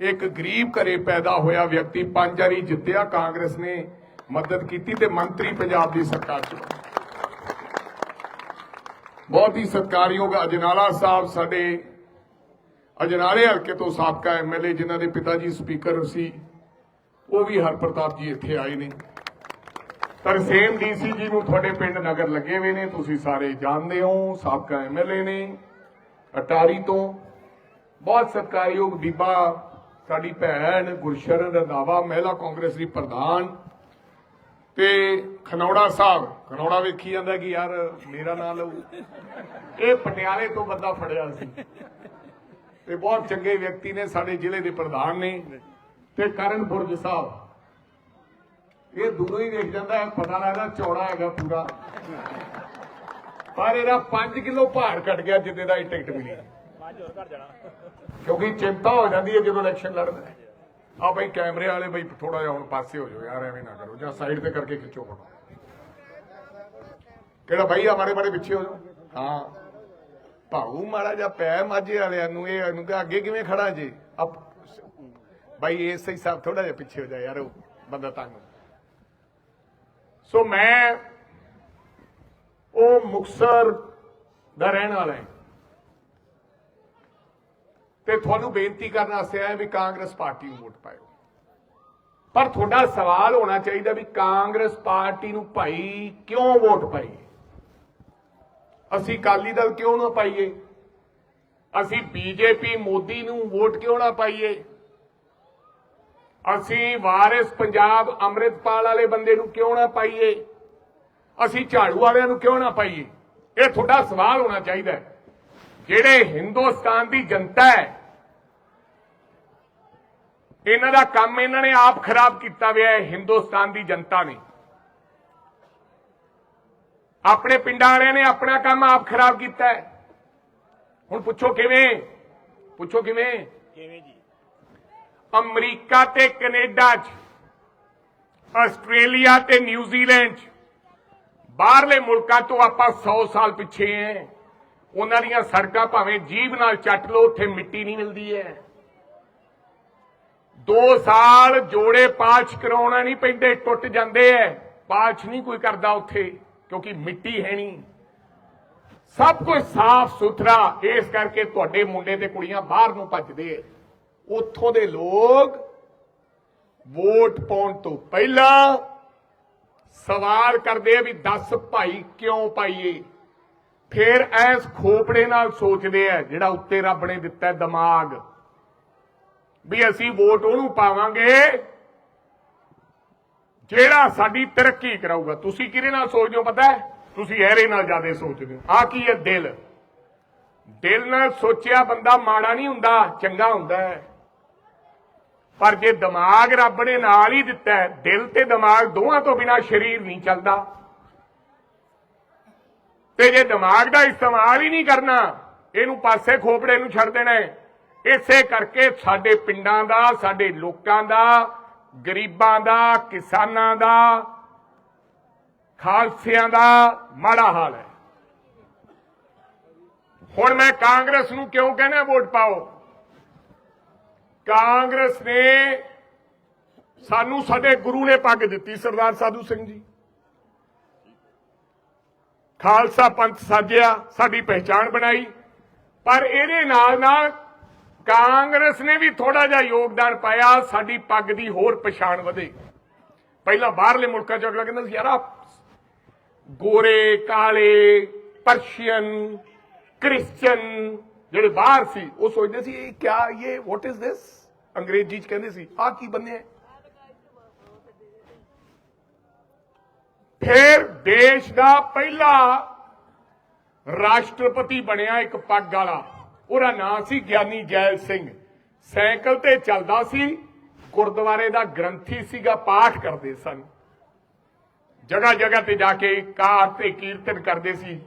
ਇੱਕ ਗਰੀਬ ਘਰੇ ਪੈਦਾ ਹੋਇਆ ਵਿਅਕਤੀ ਪੰਜ ਵਾਰੀ ਜਿੱਤਿਆ, ਕਾਂਗਰਸ ਨੇ ਮਦਦ ਕੀਤੀ ਤੇ ਮੰਤਰੀ ਪੰਜਾਬ ਦੀ ਸਰਕਾਰ ਚ ਬਹੁਤ ਹੀ ਸਤਿਕਾਰਯੋਗ ਅਜਨਾਲਾ ਸਾਹਿਬ ਸਾਡੇ ਅਜਨਾਲੇ ਹਲਕੇ ਤੋਂ ਸਾਬਕਾ ਐਮਐਲਏ ਜਿਨ੍ਹਾਂ ਦੇ ਪਿਤਾ ਜੀ ਸਪੀਕਰ ਸੀ, ਉਹ ਵੀ ਹਰਪ੍ਰਤਾਪ ਜੀ ਇੱਥੇ ਆਏ ਨੇ। ਤਰਸੇਮ ਡੀਸੀ ਜੀ ਨੂੰ ਤੁਹਾਡੇ ਪਿੰਡ ਨਗਰ ਲੱਗੇ ਹੋਏ ਨੇ, ਤੁਸੀਂ ਸਾਰੇ ਜਾਣਦੇ ਹੋ, ਸਾਬਕਾ ਐਮਐਲਏ ਨੇ, ਅਟਾਰੀ ਤੋਂ। ਬਹੁਤ ਸਤਿਕਾਰਯੋਗ ਬੀਬਾ ਸਾਡੀ ਭੈਣ ਗੁਰਸ਼ਰਨ ਰੰਧਾਵਾ, ਮਹਿਲਾ ਕਾਂਗਰਸ ਦੀ ਪ੍ਰਧਾਨ ਤੇ ਖਨੌੜਾ ਸਾਹਿਬ। ਖਨੌੜਾ ਵੇਖੀ ਜਾਂਦਾ ਕਿ ਯਾਰ ਮੇਰਾ ਨਾਂ ਲਓ ਇਹ ਪਟਿਆਲੇ ਤੋਂ ਬੰਦਾ ਫੜਿਆ ਸੀ। ਤੇ ਬਹੁਤ ਚੰਗੇ ਵਿਅਕਤੀ ਨੇ, ਸਾਡੇ ਜ਼ਿਲ੍ਹੇ ਦੇ ਪ੍ਰਧਾਨ ਨੇ ਤੇ ਕਰਨ ਬੁਰਜ ਸਾਹਿਬ। ਇਹ ਦੂਰੋਂ ਹੀ ਦੇਖ ਜਾਂਦਾ ਹੈ, ਪਤਾ ਲੱਗਦਾ ਚੌੜਾ ਹੈਗਾ ਪੂਰਾ। ਪਰ ਇਹਦਾ 5 ਕਿਲੋ ਭਾਰ ਘਟ ਗਿਆ, ਜਿੱਦੇ ਦਾ ਇਹ ਟਿਕਟ ਮਿਲੀ ਕਿਉਂਕਿ ਚਿੰਤਾ ਹੋ ਜਾਂਦੀ ਹੈ ਜਦੋਂ ਇਲੈਕਸ਼ਨ ਲੜਦਾ ਹੈ। ਆ ਬਈ ਕੈਮਰੇ ਵਾਲੇ ਬਈ ਥੋੜਾ ਜਿਹਾ ਹੁਣ ਪਾਸੇ ਹੋ ਜਾਓ ਯਾਰ, ਐਵੇਂ ਨਾ ਕਰੋ। ਜਾਂ ਸਾਈਡ ਤੇ ਕਰਕੇ ਖਿੱਚੋ ਫੋਟੋ। ਕਿਹੜਾ ਭਾਈ ਹਮਾਰੇ ਬਾਰੇ ਪਿੱਛੇ ਹੋ ਜਾਓ। ਹਾਂ। ਭਾਊ ਮਾੜਾ ਜਿਹਾ ਪੈ ਮਾਝੇ ਵਾਲਿਆਂ ਨੂੰ, ਇਹ ਇਹਨੂੰ ਕਿ ਅੱਗੇ ਕਿਵੇਂ ਖੜਾ ਜੇ? ਅਪ ਭਾਈ ਇਹ ਸਾਹਿਬ ਥੋੜਾ ਜਿਹਾ ਪਿੱਛੇ ਹੋ ਜਾ ਯਾਰ, ਉਹ ਬੰਦਾ ਤੰਗ। ਸੋ ਮੈਂ ਉਹ ਮੁਕਸਰ ਦਾ ਰਹਿਣ ਵਾਲਾ ਹਾਂ। ਤੇ ਤੁਹਾਨੂੰ ਬੇਨਤੀ ਕਰਨ ਵਾਸਤੇ ਆਇਆ ਵੀ ਕਾਂਗਰਸ ਪਾਰਟੀ ਨੂੰ ਵੋਟ ਪਾਇਓ। ਪਰ ਤੁਹਾਡਾ ਸਵਾਲ ਹੋਣਾ ਚਾਹੀਦਾ ਵੀ ਕਾਂਗਰਸ ਪਾਰਟੀ ਨੂੰ ਭਾਈ ਕਿਉਂ ਵੋਟ ਪਾਈਏ? ਅਸੀਂ ਅਕਾਲੀ ਦਲ ਕਿਉਂ ਨਾ ਪਾਈਏ? ਅਸੀਂ ਬੀਜੇਪੀ, ਮੋਦੀ ਨੂੰ ਵੋਟ ਕਿਉਂ ਨਾ ਪਾਈਏ? ਅਸੀਂ ਵਾਰਿਸ ਪੰਜਾਬ ਅੰਮ੍ਰਿਤਪਾਲ ਵਾਲੇ ਬੰਦੇ ਨੂੰ ਕਿਉਂ ਨਾ ਪਾਈਏ? ਅਸੀਂ ਝਾੜੂ ਵਾਲਿਆਂ ਨੂੰ ਕਿਉਂ ਨਾ ਪਾਈਏ? ਇਹ ਤੁਹਾਡਾ ਸਵਾਲ ਹੋਣਾ ਚਾਹੀਦਾ ਜਿਹੜੇ ਹਿੰਦੁਸਤਾਨ ਦੀ ਜਨਤਾ ਹੈ ਇਹਨਾਂ ਦਾ ਕੰਮ ਇਹਨਾਂ ਨੇ ਆਪ ਖਰਾਬ ਕੀਤਾ ਹੋਇਆ ਹੈ ਹਿੰਦੁਸਤਾਨ ਦੀ ਜਨਤਾ ਨੇ। ਆਪਣੇ ਪਿੰਡਾਂ ਵਾਲਿਆਂ ਨੇ ਆਪਣਾ ਕੰਮ ਆਪ ਖਰਾਬ ਕੀਤਾ ਹੈ। ਹੁਣ ਪੁੱਛੋ ਕਿਵੇਂ? ਪੁੱਛੋ ਕਿਵੇਂ? ਕਿਵੇਂ ਜੀ? ਅਮਰੀਕਾ ਤੇ ਕੈਨੇਡਾ 'ਚ ਆਸਟ੍ਰੇਲੀਆ ਤੇ ਨਿਊਜ਼ੀਲੈਂਡ 'ਚ ਬਾਹਰਲੇ ਮੁਲਕਾਂ ਤੋਂ ਆਪਾਂ 100 ਸਾਲ ਪਿੱਛੇ ਐ। ਉਹਨਾਂ ਦੀਆਂ ਸੜਕਾਂ ਭਾਵੇਂ ਜੀਭ ਨਾਲ ਚੱਟ ਲਓ ਉੱਥੇ ਮਿੱਟੀ ਨਹੀਂ ਮਿਲਦੀ ਐ। 2 ਸਾਲ ਜੋੜੇ ਪਾਛ ਕਰਾਉਣਾ ਨਹੀਂ ਪੈਂਦੇ, ਟੁੱਟ ਜਾਂਦੇ ਐ। ਪਾਛ ਨਹੀਂ ਕੋਈ ਕਰਦਾ ਉੱਥੇ, ਕਿਉਂਕਿ ਮਿੱਟੀ ਹੈ ਨਹੀਂ। ਸਭ ਕੁਝ ਸਾਫ਼ ਸੁਥਰਾ, ਇਸ ਕਰਕੇ ਤੁਹਾਡੇ ਮੁੰਡੇ ਤੇ ਕੁੜੀਆਂ ਬਾਹਰ ਨੂੰ ਭੱਜਦੇ ਐ। ਉੱਥੋਂ ਦੇ ਲੋਕ ਵੋਟ ਪਾਉਣ ਤੋਂ ਪਹਿਲਾਂ ਸਵਾਲ ਕਰਦੇ ਆ ਵੀ ਦੱਸ ਭਾਈ ਕਿਉਂ ਪਾਈਏ? ਫਿਰ ਐਸ ਖੋਪੜੇ ਨਾਲ ਸੋਚਦੇ ਆ, ਜਿਹੜਾ ਉੱਤੇ ਰੱਬ ਨੇ ਦਿੱਤਾ ਦਿਮਾਗ। ਵੀ ਅਸੀਂ ਵੋਟ ਉਹਨੂੰ ਪਾਵਾਂਗੇ, ਜਿਹੜਾ ਸਾਡੀ ਤਰੱਕੀ ਕਰਾਊਗਾ। ਤੁਸੀਂ ਕਿਹਦੇ ਨਾਲ ਸੋਚਦੇ ਹੋ ਪਤਾ ਹੈ? ਤੁਸੀਂ ਇਹਦੇ ਨਾਲ ਜ਼ਿਆਦਾ ਸੋਚਦੇ ਹੋ। ਆ ਕੀ ਹੈ ਦਿਲ? ਦਿਲ ਨਾਲ ਸੋਚਿਆ ਬੰਦਾ ਮਾੜਾ ਨਹੀਂ ਹੁੰਦਾ, ਚੰਗਾ ਹੁੰਦਾ ਹੈ। ਪਰ ਜੇ ਦਿਮਾਗ ਰੱਬ ਨੇ ਨਾਲ ਹੀ ਦਿੱਤਾ ਹੈ, ਦਿਲ ਤੇ ਦਿਮਾਗ ਦੋਵਾਂ ਤੋਂ ਬਿਨਾ ਸਰੀਰ ਨਹੀਂ ਚੱਲਦਾ। ਤੇ ਜੇ ਦਿਮਾਗ ਦਾ ਇਸਤੇਮਾਲ ਹੀ ਨਹੀਂ ਕਰਨਾ, ਇਹਨੂੰ ਪਾਸੇ ਖੋਪੜੇ ਨੂੰ ਛੱਡ ਦੇਣਾ ਹੈ। ਇਸੇ ਕਰਕੇ ਸਾਡੇ ਪਿੰਡਾਂ ਦਾ, ਸਾਡੇ ਲੋਕਾਂ ਦਾ, ਗਰੀਬਾਂ ਦਾ, ਕਿਸਾਨਾਂ ਦਾ, ਖਾਲਸਿਆਂ ਦਾ ਮਾੜਾ ਹਾਲ ਹੈ। ਹੁਣ ਮੈਂ ਕਾਂਗਰਸ ਨੂੰ ਕਿਉਂ ਕਹਿੰਦਾ ਵੋਟ ਪਾਓ? ਕਾਂਗਰਸ ਨੇ ਸਾਨੂੰ ਸਾਡੇ ਗੁਰੂ ਨੇ ਪੱਗ ਦਿੱਤੀ, ਸਰਦਾਰ ਸਾਧੂ ਸਿੰਘ ਜੀ। ਖਾਲਸਾ ਪੰਥ ਸਾਜਿਆ, ਸਾਡੀ ਪਹਿਚਾਣ ਬਣਾਈ। ਪਰ ਇਹਦੇ ਨਾਲ ਨਾਲ ਕਾਂਗਰਸ ਨੇ ਵੀ ਥੋੜਾ ਜਿਹਾ ਯੋਗਦਾਨ ਪਾਇਆ, ਸਾਡੀ ਪੱਗ ਦੀ ਹੋਰ ਪਛਾਣ ਵਧੇ। ਪਹਿਲਾਂ ਬਾਹਰਲੇ ਮੁਲਕਾਂ ਚ ਅਗਲਾ ਕਹਿੰਦਾ ਸੀ, ਯਾਰ ਆਹ ਗੋਰੇ, ਕਾਲੇ ਪਰਸ਼ੀਅਨ ਕ੍ਰਿਸਚੀਅਨ ਜਿਹੜੇ ਬਾਹਰ ਸੀ, ਉਹ ਸੋਚਦੇ ਸੀ, ਇਹ ਕਿਆ, ਇਹ ਵਾਟ ਇਜ਼ ਦਿਸ ਅੰਗਰੇਜ਼ੀ ਚ ਕਹਿੰਦੇ ਸੀ, ਆਹ ਕੀ ਬੰਨੇ ਹੈ? ਫਿਰ ਦੇਸ਼ ਦਾ ਪਹਿਲਾ ਰਾਸ਼ਟਰਪਤੀ ਬਣਿਆ ਇੱਕ ਪੱਗ ਵਾਲਾ। ਉਹਦਾ ਨਾਂ ਸੀ ਗਿਆਨੀ ਜੈਲ ਸਿੰਘ। ਸਾਈਕਲ ਤੇ ਚੱਲਦਾ ਸੀ, ਗੁਰਦੁਆਰੇ ਦਾ ਗ੍ਰੰਥੀ ਸੀਗਾ, ਪਾਠ ਕਰਦੇ ਸਨ। ਜਗ੍ਹਾ ਜਗ੍ਹਾ ਤੇ ਜਾ ਕੇ ਕਾਰ ਤੇ ਕੀਰਤਨ ਕਰਦੇ ਸੀ।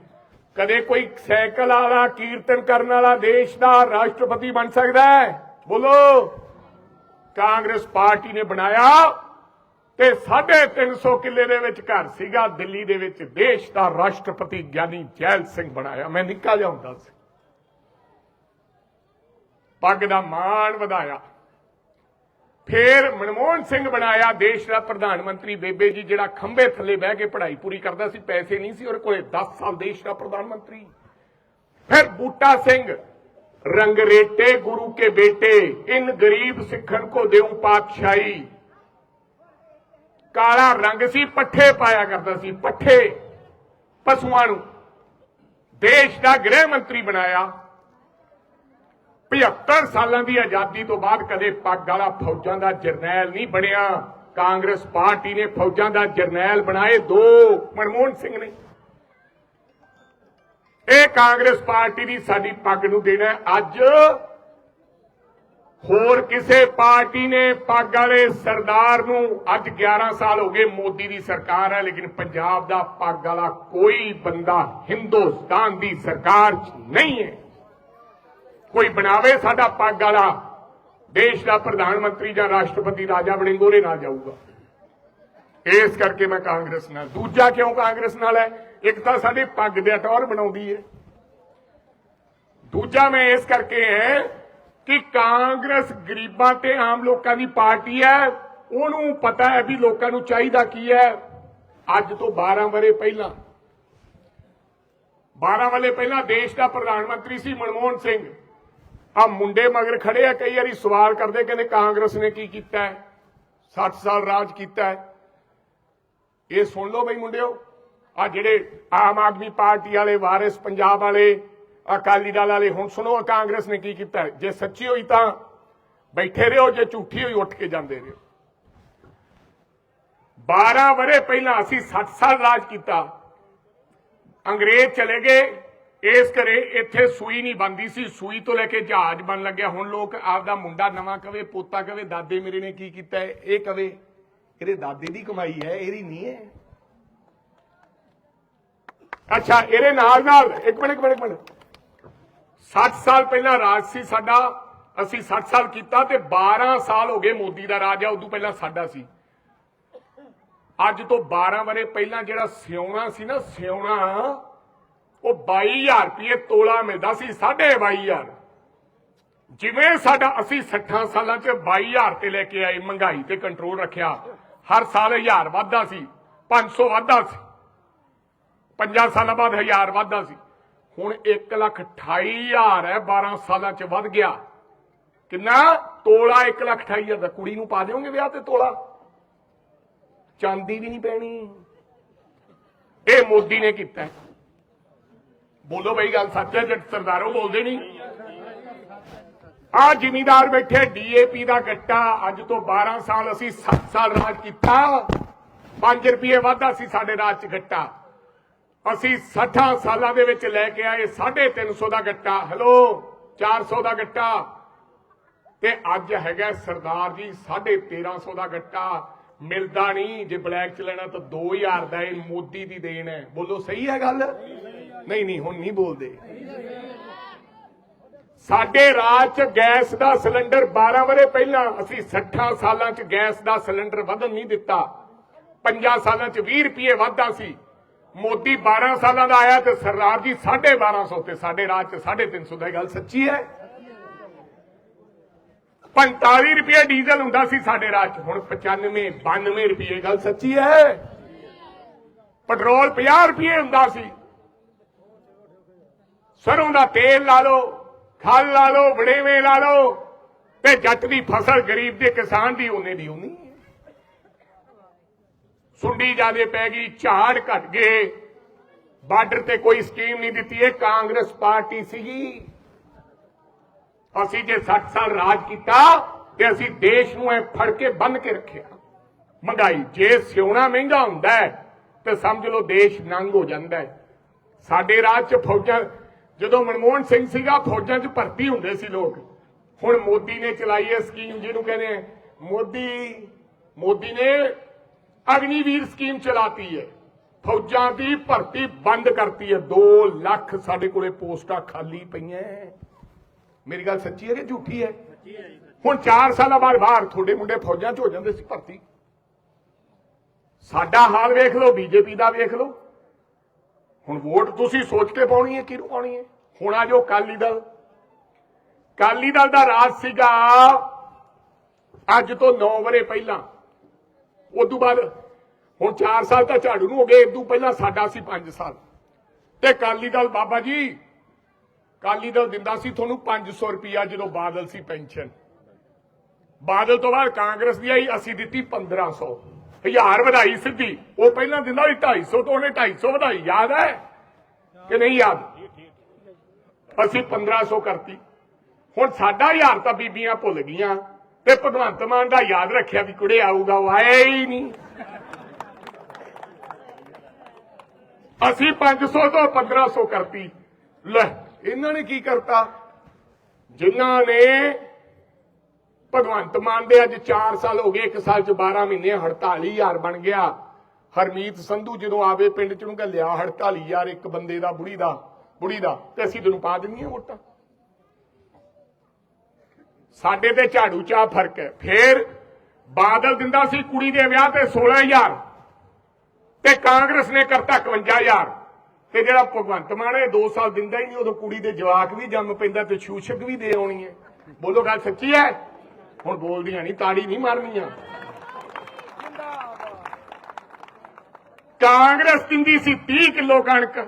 ਕਦੇ ਕੋਈ ਸਾਈਕਲ ਵਾਲਾ ਕੀਰਤਨ ਕਰਨ ਵਾਲਾ ਦੇਸ਼ ਦਾ ਰਾਸ਼ਟਰਪਤੀ ਬਣ ਸਕਦਾ ਹੈ? ਬੋਲੋ। ਕਾਂਗਰਸ ਪਾਰਟੀ ਨੇ ਬਣਾਇਆ ਤੇ 350 ਕਿੱਲੇ ਦੇ ਵਿੱਚ ਘਰ ਸੀਗਾ। ਦਿੱਲੀ ਦੇ ਵਿੱਚ ਦੇਸ਼ ਦਾ ਰਾਸ਼ਟਰਪਤੀ ਗਿਆਨੀ ਜੈਲ ਸਿੰਘ ਬਣਾਇਆ। ਮੈਂ ਨਿੱਕਾ ਜਿਹਾ ਹੁੰਦਾ ਸੀ। ਪੱਗ ਦਾ ਮਾਣ ਵਧਾਇਆ। ਫੇਰ ਮਨਮੋਹਨ ਸਿੰਘ ਬਣਾਇਆ ਦੇਸ਼ ਦਾ ਪ੍ਰਧਾਨ ਮੰਤਰੀ ਬੇਬੇ ਜੀ, ਜਿਹੜਾ ਖੰਬੇ ਥੱਲੇ ਬਹਿ ਕੇ ਪੜ੍ਹਾਈ ਪੂਰੀ ਕਰਦਾ ਸੀ, ਪੈਸੇ ਨਹੀਂ ਸੀ, ਉਹਦੇ ਕੋਲੇ 10 ਸਾਲ ਦੇਸ਼ ਦਾ ਪ੍ਰਧਾਨ ਮੰਤਰੀ। ਫਿਰ ਬੂਟਾ ਸਿੰਘ, ਰੰਗਰੇਟੇ ਗੁਰੂ ਕੇ ਬੇਟੇ, ਇਨ ਗਰੀਬ ਸਿੱਖਣ ਕੋ ਦੇਉ ਪਾਤਸ਼ਾਹੀ। ਕਾਲਾ ਰੰਗ ਸੀ, ਪੱਠੇ ਪਾਇਆ ਕਰਦਾ ਸੀ, ਪੱਠੇ ਪਸ਼ੂਆਂ ਨੂੰ। ਦੇਸ਼ ਦਾ ਗ੍ਰਹਿ ਮੰਤਰੀ ਬਣਾਇਆ। 75 ਸਾਲਾਂ ਦੀ ਆਜ਼ਾਦੀ ਤੋਂ ਬਾਅਦ ਕਦੇ ਪੱਗ ਵਾਲਾ ਫੌਜਾਂ ਦਾ ਜਰਨੈਲ ਨਹੀਂ ਬਣਿਆ। ਕਾਂਗਰਸ ਪਾਰਟੀ ਨੇ ਫੌਜਾਂ ਦਾ ਜਰਨੈਲ ਬਣਾਏ ਦੋ, ਮਨਮੋਹਨ ਸਿੰਘ ਨੇ। ਇਹ ਕਾਂਗਰਸ ਪਾਰਟੀ ਦੀ ਸਾਡੀ ਪੱਗ ਨੂੰ ਦੇਣਾ ਅੱਜ ਹੋਰ ਕਿਸੇ ਪਾਰਟੀ ਨੇ ਪੱਗ ਵਾਲੇ ਸਰਦਾਰ ਨੂੰ ਅੱਜ 11 ਸਾਲ ਹੋ ਗਏ ਮੋਦੀ ਦੀ ਸਰਕਾਰ ਹੈ, ਲੇਕਿਨ ਪੰਜਾਬ ਦਾ ਪੱਗ ਵਾਲਾ ਕੋਈ ਬੰਦਾ ਹਿੰਦੁਸਤਾਨ ਦੀ ਸਰਕਾਰ 'ਚ ਨਹੀਂ ਹੈ। ਕੋਈ ਬਣਾਵੇ ਸਾਡਾ ਪੱਗ ਵਾਲਾ, ਦੇਸ਼ ਦਾ ਪ੍ਰਧਾਨ ਮੰਤਰੀ ਜਾਂ ਰਾਸ਼ਟਰਪਤੀ ਰਾਜਾ ਵੜਿੰਗੋਰੇ ਨਾਲ ਜਾਊਗਾ। ਇਸ ਕਰਕੇ ਮੈਂ ਕਾਂਗਰਸ ਨਾਲ, ਦੂਜਾ ਕਿਉਂ ਕਾਂਗਰਸ ਨਾਲ ਹੈ? ਇੱਕ ਤਾਂ ਸਾਡੇ ਪੱਗ ਦੇ ਅਟੌਰ ਬਣਾਉਂਦੀ ਹੈ। ਦੂਜਾ ਮੈਂ ਇਸ ਕਰਕੇ ਹੈ ਕਿ ਕਾਂਗਰਸ ਗਰੀਬਾਂ ਤੇ ਆਮ ਲੋਕਾਂ ਦੀ ਪਾਰਟੀ ਹੈ। ਉਹਨੂੰ ਪਤਾ ਹੈ ਵੀ ਲੋਕਾਂ ਨੂੰ ਚਾਹੀਦਾ ਕੀ ਹੈ। ਅੱਜ ਤੋਂ 12 ਵਰੇ ਪਹਿਲਾਂ 12 ਵਰੇ ਪਹਿਲਾਂ ਦੇਸ਼ ਦਾ ਪ੍ਰਧਾਨ ਮੰਤਰੀ ਸੀ ਮਨਮੋਹਨ ਸਿੰਘ। ਆ ਮੁੰਡੇ ਮਗਰ ਖੜੇ ਆ, ਕਈ ਵਾਰੀ ਸਵਾਲ ਕਰਦੇ, ਕਹਿੰਦੇ ਕਾਂਗਰਸ ਨੇ ਕੀ ਕੀਤਾ ਹੈ? 60 ਸਾਲ ਰਾਜ ਕੀਤਾ ਹੈ। ਇਹ ਸੁਣ ਲਓ ਬਈ ਮੁੰਡਿਓ, ਆ ਜਿਹੜੇ ਆਮ ਆਦਮੀ ਪਾਰਟੀ ਵਾਲੇ, ਵਾਰਿਸ ਪੰਜਾਬ ਵਾਲੇ, ਅਕਾਲੀ ਦਲ ਵਾਲੇ, ਹੁਣ ਸੁਣੋ ਆਹ ਕਾਂਗਰਸ ਨੇ ਕੀ ਕੀਤਾ ਜੇ ਸੱਚੀ ਹੋਈ ਤਾਂ ਬੈਠੇ ਰਹੋ, ਜੇ ਝੂਠੀ ਹੋਈ ਉੱਠ ਕੇ ਜਾਂਦੇ ਰਹੋ। 12 ਵਰੇ ਪਹਿਲਾਂ ਅਸੀਂ 60 ਸਾਲ ਰਾਜ ਕੀਤਾ। ਅੰਗਰੇਜ਼ ਚਲੇ ਗਏ ਇਸ ਕਰੇ ਇੱਥੇ ਸੂਈ ਨਹੀਂ ਬੰਦੀ ਸੀ। ਸੂਈ ਤੋਂ ਲੈ ਕੇ ਜਹਾਜ਼ ਬਣ ਲੱਗਿਆ। ਹੁਣ ਲੋਕ ਆਪਦਾ ਮੁੰਡਾ ਨਵਾਂ ਕਵੇ, ਪੋਤਾ ਕਵੇ, ਦਾਦੇ ਮੇਰੇ ਨੇ ਕੀ ਕੀਤਾ ਇਹ ਕਵੇ, ਇਹਦੇ ਦਾਦੇ ਦੀ ਕਮਾਈ ਹੈ, ਇਹਦੀ ਨਹੀਂ ਹੈ। ਅੱਛਾ, ਇਹਦੇ ਨਾਲ ਨਾਲ, ਇੱਕ ਮਿੰਟ ਇੱਕ ਮਿੰਟ ਇੱਕ ਮਿੰਟ। 60 ਸਾਲ ਪਹਿਲਾਂ ਰਾਜ ਸੀ ਸਾਡਾ। ਅਸੀਂ 60 ਸਾਲ ਕੀਤਾ ਤੇ 12 ਸਾਲ ਹੋ ਗਏ ਮੋਦੀ ਦਾ ਰਾਜ ਆ, ਉਦੋਂ ਪਹਿਲਾਂ ਸਾਡਾ ਸੀ। ਅੱਜ ਤੋਂ 12 ਵਰੇ ਪਹਿਲਾਂ ਜਿਹੜਾ ਸਿਉਣਾ ਸੀ ਨਾ, ਸਿਉਣਾ ਉਹ 22000 ਰੁਪਏ ਤੋਲਾ ਮਿਲਦਾ ਸੀ 22500 ਜਿਵੇਂ ਸਾਡਾ ਅਸੀਂ 60 ਸਾਲਾਂ ਚ 22000 ਤੇ ਲੈ ਕੇ ਆਏ, ਮਹਿੰਗਾਈ ਤੇ ਕੰਟਰੋਲ ਰੱਖਿਆ, ਹਰ ਸਾਲ 1000 ਵਾਧਾ ਸੀ 500 ਵਾਧਾ ਸੀ। 5 ਸਾਲਾਂ ਬਾਅਦ 1000 ਵਾਧਾ ਸੀ। ਹੁਣ 1 ਲੱਖ 28000 ਹੈ 12 ਸਾਲਾਂ ਚ ਵੱਧ ਗਿਆ। ਕਿੰਨਾ? ਤੋਲਾ 1 ਲੱਖ 28000 ਦਾ। ਕੁੜੀ ਨੂੰ ਪਾ ਦਿਓਗੇ ਵਿਆਹ ਤੇ ਤੋਲਾ? ਚਾਂਦੀ ਵੀ ਨਹੀਂ ਪੈਣੀ। ਇਹ ਮੋਦੀ ਨੇ ਕੀਤਾ। ਬੋਲੋ ਬਈ ਗੱਲ ਸੱਚ ਹੈ ਜੱਟ ਸਰਦਾਰੋ ਬੋਲਦੇ ਨਹੀਂ। ਆ ਜ਼ਿਮੀਦਾਰ ਬੈਠੇ ਡੀਏਪੀ ਦਾ ਗੱਟਾ, ਅੱਜ ਤੋਂ 12 ਸਾਲ ਅਸੀਂ 7 ਸਾਲ ਰਾਜ ਕੀਤਾ। 5 ਰੁਪਏ ਵਾਧਾ ਸੀ ਸਾਡੇ ਰਾਜ ਚ ਗੱਟਾ। ਅਸੀਂ 60 ਸਾਲਾਂ ਦੇ ਵਿੱਚ ਲੈ ਕੇ ਆਏ 350 ਦਾ ਗੱਟਾ। ਹੈਲੋ 400 ਦਾ ਗੱਟਾ। ਤੇ ਅੱਜ ਹੈਗਾ ਸਰਦਾਰ ਜੀ 1350 ਦਾ ਗੱਟਾ। ਮਿਲਦਾ ਨਹੀਂ, ਜੇ ਬਲੈਕ ਚ ਲੈਣਾ ਤਾਂ 2000 ਦਾ ਇਹ ਮੋਦੀ ਦੀ ਦੇਣ ਹੈ। ਬੋਲੋ ਸਹੀ ਹੈ ਗੱਲ? ਨਹੀਂ ਨਹੀਂ, ਹੁਣ ਨਹੀਂ ਬੋਲਦੇ। ਸਾਡੇ ਰਾਜ ਚ ਗੈਸ ਦਾ ਸਿਲੰਡਰ 12 ਵਰੇ ਪਹਿਲਾਂ ਅਸੀਂ 60 ਸਾਲਾਂ ਚ ਗੈਸ ਦਾ ਸਿਲੰਡਰ ਵਧਣ ਨਹੀਂ ਦਿੱਤਾ। 5 ਸਾਲਾਂ ਚ 20 ਰੁਪਏ ਵਾਧਾ ਸੀ। ਮੋਦੀ 12 ਸਾਲਾਂ ਦਾ ਆਇਆ ਤੇ ਸਰਦਾਰ ਜੀ 1250 ਤੇ ਸਾਡੇ ਰਾਜ ਚ 350 ਦਾ ਇਹ ਗੱਲ ਸੱਚੀ ਹੈ। 45 ਰੁਪਏ ਡੀਜ਼ਲ ਹੁੰਦਾ ਸੀ ਸਾਡੇ ਰਾਜ ਚ, ਹੁਣ 95 92 ਰੁਪਏ ਗੱਲ ਸੱਚੀ ਹੈ। ਪੈਟਰੋਲ 50 ਰੁਪਏ ਹੁੰਦਾ ਸੀ। ਸਰੋਂ ਦਾ ਤੇਲ ਲਾ ਲਓ, ਖਲ ਲਾ ਲਓ, ਵੜੇਵੇਂ ਲਾ ਲਓ, ਤੇ ਜੱਟ ਦੀ ਫਸਲ ਗਰੀਬ ਦੇ ਕਿਸਾਨ ਦੀ, ਉਹਨੇ ਦੀ ਉਨੀ। ਸੁੰਡੀ ਜਿਆਦੇ ਪੈ ਗਈ, ਝਾੜ ਘਟ ਗਏ। ਬਾਰਡਰ ਤੇ ਕੋਈ ਸਕੀਮ ਨਹੀਂ ਦਿੱਤੀ, ਇਹ ਕਾਂਗਰਸ ਪਾਰਟੀ ਸੀਗੀ। ਅਸੀਂ ਜੇ 60 ਸਾਲ ਰਾਜ ਕੀਤਾ, ਤੇ ਅਸੀਂ ਦੇਸ਼ ਨੂੰ ਐ ਫੜ ਕੇ ਬੰਨ ਕੇ ਰੱਖਿਆ। ਮਹਿੰਗਾਈ, ਜੇ ਸਿਉਣਾ ਮਹਿੰਗਾ ਹੁੰਦਾ ਤੇ ਸਮਝ ਲਓ ਦੇਸ਼ ਨੰਗ ਹੋ ਜਾਂਦਾ ਸਾਡੇ ਰਾਜ ਚ ਫੌਜਾਂ ਜਦੋਂ ਮਨਮੋਹਨ ਸਿੰਘ ਸੀਗਾ, ਫੌਜਾਂ 'ਚ ਭਰਤੀ ਹੁੰਦੇ ਸੀ ਲੋਕ। ਹੁਣ ਮੋਦੀ ਨੇ ਚਲਾਈ ਹੈ ਸਕੀਮ ਜਿਹਨੂੰ ਕਹਿੰਦੇ ਮੋਦੀ ਮੋਦੀ ਨੇ ਅਗਨੀਵੀਰ ਸਕੀਮ ਚਲਾਤੀ ਹੈ। ਫੌਜਾਂ ਦੀ ਭਰਤੀ ਬੰਦ ਕਰਤੀ ਹੈ। 2 ਲੱਖ ਸਾਡੇ ਕੋਲੇ ਪੋਸਟਾਂ ਖਾਲੀ ਪਈਆਂ ਮੇਰੀ ਗੱਲ ਸੱਚੀ ਹੈ ਕਿ ਝੂਠੀ ਹੈ? ਹੁਣ 4 ਸਾਲਾਂ ਬਾਅਦ ਬਾਹਰ ਤੁਹਾਡੇ ਮੁੰਡੇ ਫੌਜਾਂ 'ਚ ਹੋ ਜਾਂਦੇ ਸੀ ਭਰਤੀ। ਸਾਡਾ ਹਾਲ ਵੇਖ ਲਓ, ਬੀਜੇਪੀ ਦਾ ਵੇਖ ਲਓ। ਹੁਣ ਵੋਟ ਤੁਸੀਂ ਸੋਚ ਕੇ ਪਾਉਣੀ ਹੈ, ਕਿਹਨੂੰ ਪਾਉਣੀ ਹੈ? ਹੁਣ ਆ ਜੋ ਕਾਲੀ ਦਲ। ਕਾਲੀ ਦਲ ਦਾ ਰਾਜ ਸੀਗਾ ਅੱਜ ਤੋਂ 9 ਵਰੇ ਪਹਿਲਾਂ। ਉਦੋਂ ਬਾਅਦ ਹੁਣ 4 ਸਾਲ ਤਾਂ ਝਾੜੂ ਨੂੰ ਹੋ ਗਏ ਇਦੋਂ ਪਹਿਲਾਂ ਸਾਡਾ ਸੀ 5 ਸਾਲ। ਤੇ ਕਾਲੀ ਦਲ, ਬਾਬਾ ਜੀ ਕਾਲੀ ਦਲ ਦਿੰਦਾ ਸੀ ਤੁਹਾਨੂੰ 500 ਰੁਪਿਆ ਜਦੋਂ ਬਾਦਲ ਸੀ ਪੈਨਸ਼ਨ। ਬਾਦਲ ਤੋਂ ਬਾਅਦ ਕਾਂਗਰਸ ਦੀ ਆਈ, ਅਸੀਂ ਦਿੱਤੀ 1500 ਹਜ਼ਾਰ ਵਧਾਈ ਸਿੱਧੀ। ਉਹ ਪਹਿਲਾਂ ਦਿੰਦਾ ਸੀ 250 ਤੋਂ ਉਹਨੇ 250 ਵਧਾਈ। ਯਾਦ ਹੈ ਕਿ ਨਹੀਂ ਯਾਦ? ਅਸੀਂ 1500 ਕਰਤੀ। ਹੁਣ ਸਾਡਾ ਹਜ਼ਾਰ ਤਾਂ ਬੀਬੀਆਂ ਭੁੱਲ ਗਈਆਂ। ਤੇ ਭਗਵੰਤ ਮਾਨ ਦਾ ਯਾਦ ਰੱਖਿਆ ਵੀ ਕੁੜੇ ਆਊਗਾ, ਉਹ ਆਇਆ ਹੀ ਨਹੀਂ। ਅਸੀਂ 500 ਤੋਂ 1500 ਕਰਤੀ। ਲੈ, ਇਹਨਾਂ ਨੇ ਕੀ ਕਰਤਾ? ਜਿਨ੍ਹਾਂ ਨੇ ਭਗਵੰਤ ਮਾਨ ਦੇ ਅੱਜ 4 ਸਾਲ ਹੋ ਗਏ, ਇੱਕ ਸਾਲ ਚ 12 ਮਹੀਨੇ 48000 ਬਣ ਗਿਆ। ਹਰਮੀਤ ਸੰਧੂ ਜਦੋਂ ਆਵੇ ਪਿੰਡ ਚ ਨੂੰ ਲਿਆ 48000 ਇੱਕ ਬੰਦੇ ਦਾ, ਬੁੜੀ ਦਾ ਬੁੜੀ ਦਾ, ਤੇ ਅਸੀਂ ਤੈਨੂੰ ਪਾ ਦਿੰਨੀਆਂ ਵੋਟਾਂ। ਸਾਡੇ ਤੇ ਝਾੜੂ ਚਾ ਫ਼ਰਕ ਹੈ। ਫੇਰ ਬਾਦਲ ਦਿੰਦਾ ਸੀ ਕੁੜੀ ਦੇ ਵਿਆਹ ਤੇ 16000 ਤੇ ਕਾਂਗਰਸ ਨੇ ਕਰਤਾ 51000 ਤੇ ਜਿਹੜਾ ਭਗਵੰਤ ਮਾਨ ਇਹ 2 ਸਾਲ ਦਿੰਦਾ ਹੀ ਨਹੀਂ, ਉਦੋਂ ਕੁੜੀ ਦੇ ਜਵਾਕ ਵੀ ਜੰਮ ਪੈਂਦਾ ਤੇ ਛੂਛਕ ਵੀ ਦੇ ਆਉਣੀ ਹੈ। ਬੋਲੋ ਗੱਲ ਸੱਚੀ ਹੈ? ਹੁਣ ਬੋਲਦੀਆਂ ਨਹੀਂ, ਤਾੜੀ ਨਹੀਂ ਮਾਰਨੀਆਂ। ਕਾਂਗਰਸ ਦਿੰਦੀ ਸੀ 30 ਕਿਲੋ ਕਣਕ।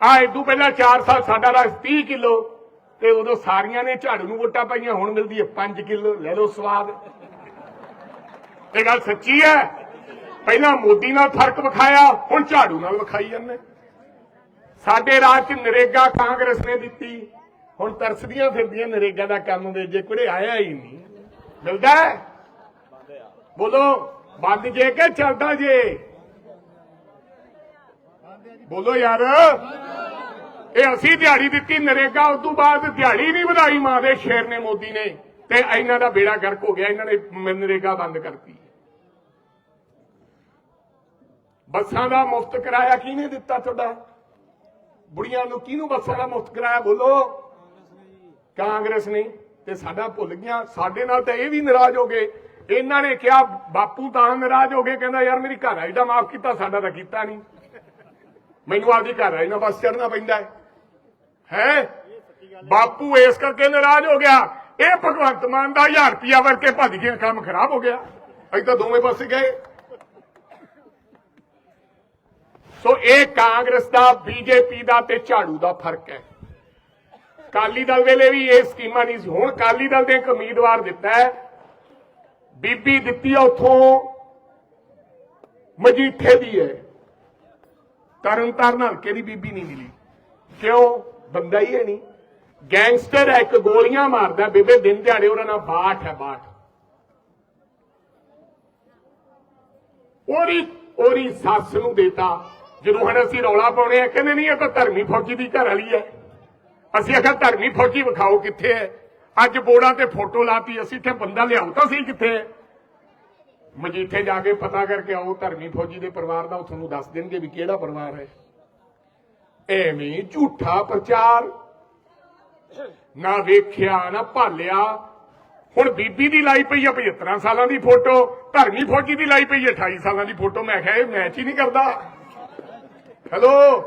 ਆ ਇਦੋਂ ਪਹਿਲਾਂ 4 ਸਾਲ ਸਾਡਾ ਰਾਜ 30 ਕਿਲੋ, ਤੇ ਉਦੋਂ ਸਾਰੀਆਂ ਨੇ ਝਾੜੂ ਨੂੰ ਵੋਟਾਂ ਪਾਈਆਂ, ਹੁਣ ਮਿਲਦੀ ਹੈ 5 ਕਿਲੋ, ਲੈ ਲਓ ਸਵਾਦ। ਇਹ ਗੱਲ ਸੱਚੀ ਹੈ। ਪਹਿਲਾਂ ਮੋਦੀ ਨਾਲ ਫ਼ਰਕ ਵਿਖਾਇਆ, ਹੁਣ ਝਾੜੂ ਨਾਲ ਵਿਖਾਈ ਜਾਂਦੇ। ਸਾਡੇ ਰਾਜ 'ਚ ਨਰੇਗਾ ਕਾਂਗਰਸ ਨੇ ਦਿੱਤੀ। ਹੁਣ ਤਰਸਦੀਆਂ ਫਿਰਦੀਆਂ ਨਰੇਗਾ ਦਾ ਕੰਮ ਦੇ ਜੇ ਕੋਈ ਆਇਆ ਹੀ ਨਹੀਂ। ਮਿਲਦਾ ਬੋਲੋ, ਬੰਦ ਜੇ ਕਿ ਚੱਲਦਾ ਜੇ? ਬੋਲੋ ਯਾਰ। ਇਹ ਅਸੀਂ ਦਿਹਾੜੀ ਦਿੱਤੀ ਨਰੇਗਾ, ਉਸ ਤੋਂ ਬਾਅਦ ਦਿਹਾੜੀ ਨਹੀਂ ਵਧਾਈ ਮਾਂ ਦੇ, ਸ਼ੇਰ ਨੇ ਮੋਦੀ ਨੇ। ਤੇ ਇਹਨਾਂ ਦਾ ਬੇੜਾ ਗਰਕ ਹੋ ਗਿਆ, ਇਹਨਾਂ ਨੇ ਨਰੇਗਾ ਬੰਦ ਕਰਤੀ। ਬੱਸਾਂ ਦਾ ਮੁਫਤ ਕਿਰਾਇਆ ਕਿਹਨੇ ਦਿੱਤਾ ਤੁਹਾਡਾ? ਬੁੜੀਆਂ ਨੂੰ ਕਿਹਨੂੰ ਬੱਸਾਂ ਦਾ ਮੁਫਤ ਕਿਰਾਇਆ? ਬੋਲੋ। ਕਾਂਗਰਸ ਨੇ ਤੇ ਸਾਡਾ ਭੁੱਲ ਗਿਆ। ਸਾਡੇ ਨਾਲ ਤਾਂ ਇਹ ਵੀ ਨਾਰਾਜ਼ ਹੋ ਗਏ। ਇਹਨਾਂ ਨੇ ਕਿਹਾ, ਬਾਪੂ ਤਾਂ ਨਾਰਾਜ਼ ਹੋ ਗਏ। ਕਹਿੰਦਾ, ਯਾਰ, ਮੇਰੀ ਘਰ ਆਈ ਦਾ ਮਾਫ ਕੀਤਾ, ਸਾਡਾ ਤਾਂ ਕੀਤਾ ਨਹੀਂ। ਮੈਨੂੰ ਆਪਦੀ ਘਰ ਆਈ ਨਾਲ ਬਸ ਚੜਨਾ ਪੈਂਦਾ ਹੈ। ਹੈ? ਬਾਪੂ ਇਸ ਕਰਕੇ ਨਾਰਾਜ਼ ਹੋ ਗਿਆ। ਇਹ ਭਗਵੰਤ ਮਾਨ ਦਾ 1000 ਰੁਪਿਆ ਵਰ ਕੇ ਭੱਜ ਗਿਆ, ਕੰਮ ਖਰਾਬ ਹੋ ਗਿਆ। ਅਸੀਂ ਤਾਂ ਦੋਵੇਂ ਪਾਸੇ ਗਏ। ਸੋ ਇਹ ਕਾਂਗਰਸ ਦਾ, ਬੀਜੇਪੀ ਦਾ ਤੇ ਝਾੜੂ ਦਾ ਫ਼ਰਕ ਹੈ। ਕਾਲੀ ਦਲ ਵੇਲੇ ਵੀ ਇਹ ਸਕੀਮਾਂ ਨਹੀਂ ਸੀ। ਹੁਣ ਕਾਲੀ ਦਲ ਦੇ ਇੱਕ ਉਮੀਦਵਾਰ ਦਿੱਤਾ ਹੈ। ਬੀਬੀ ਦਿੱਤੀ ਆ ਉਥੋਂ। ਮਜੀਠੇ ਦੀ ਹੈ। ਤਰਨ ਤਾਰਨ ਹਲਕੇ ਦੀ ਬੀਬੀ ਨਹੀਂ ਮਿਲੀ। ਕਿਉਂ? ਬੰਦਾ ਹੀ ਹੈ ਨਹੀਂ। ਗੈਂਗਸਟਰ ਹੈ, ਇੱਕ ਗੋਲੀਆਂ ਮਾਰਦਾ। ਬੇਬੇ, ਦਿਨ ਦਿਹਾੜੇ ਉਹਨਾਂ ਨਾਲ ਬਾਠ ਹੈ, ਬਾਠ। ਉਹਦੀ ਉਹਦੀ ਸੱਸ ਨੂੰ ਦੇਤਾ। ਜਦੋਂ ਹੁਣ ਅਸੀਂ ਰੌਲਾ ਪਾਉਣੇ ਆ, ਕਹਿੰਦੇ ਨਹੀਂ, ਇਹ ਤਾਂ ਧਰਮੀ ਫੌਜੀ ਦੀ ਘਰ ਵਾਲੀ ਹੈ। ਅਸੀਂ ਆਖਿਆ ਧਰਮੀ ਫੌਜੀ ਵਿਖਾਓ ਕਿੱਥੇ ਹੈ? ਅੱਜ ਬੋਰਡਾਂ ਤੇ ਫੋਟੋ ਲਾਤੀ, ਅਸੀਂ ਇੱਥੇ ਬੰਦਾ ਲਿਆਉ ਤਾਂ ਸੀ ਕਿੱਥੇ? ਮਜੀਠੇ ਜਾ ਕੇ ਪਤਾ ਕਰਕੇ ਆਓ ਧਰਮੀ ਫੌਜੀ ਦੇ ਪਰਿਵਾਰ ਦਾ ਉਹ ਤੁਹਾਨੂੰ ਦੱਸ ਦੇਣਗੇ ਵੀ ਕਿਹੜਾ ਪਰਿਵਾਰ ਹੈ। ਐਵੇਂ ਝੂਠਾ ਪ੍ਰਚਾਰ। ਨਾ ਵੇਖਿਆ, ਨਾ ਭਾਲਿਆ। ਹੁਣ ਬੀਬੀ ਦੀ ਲਾਈ ਪਈ ਆ 75 ਸਾਲਾਂ ਦੀ ਫੋਟੋ ਧਰਮੀ ਫੌਜੀ ਦੀ ਲਾਈ ਪਈ ਆ 28 ਸਾਲਾਂ ਦੀ ਫੋਟੋ। ਮੈਂ ਕਿਹਾ, ਇਹ ਮੈਚ ਹੀ ਨਹੀਂ ਕਰਦਾ। ਹੈਲੋ?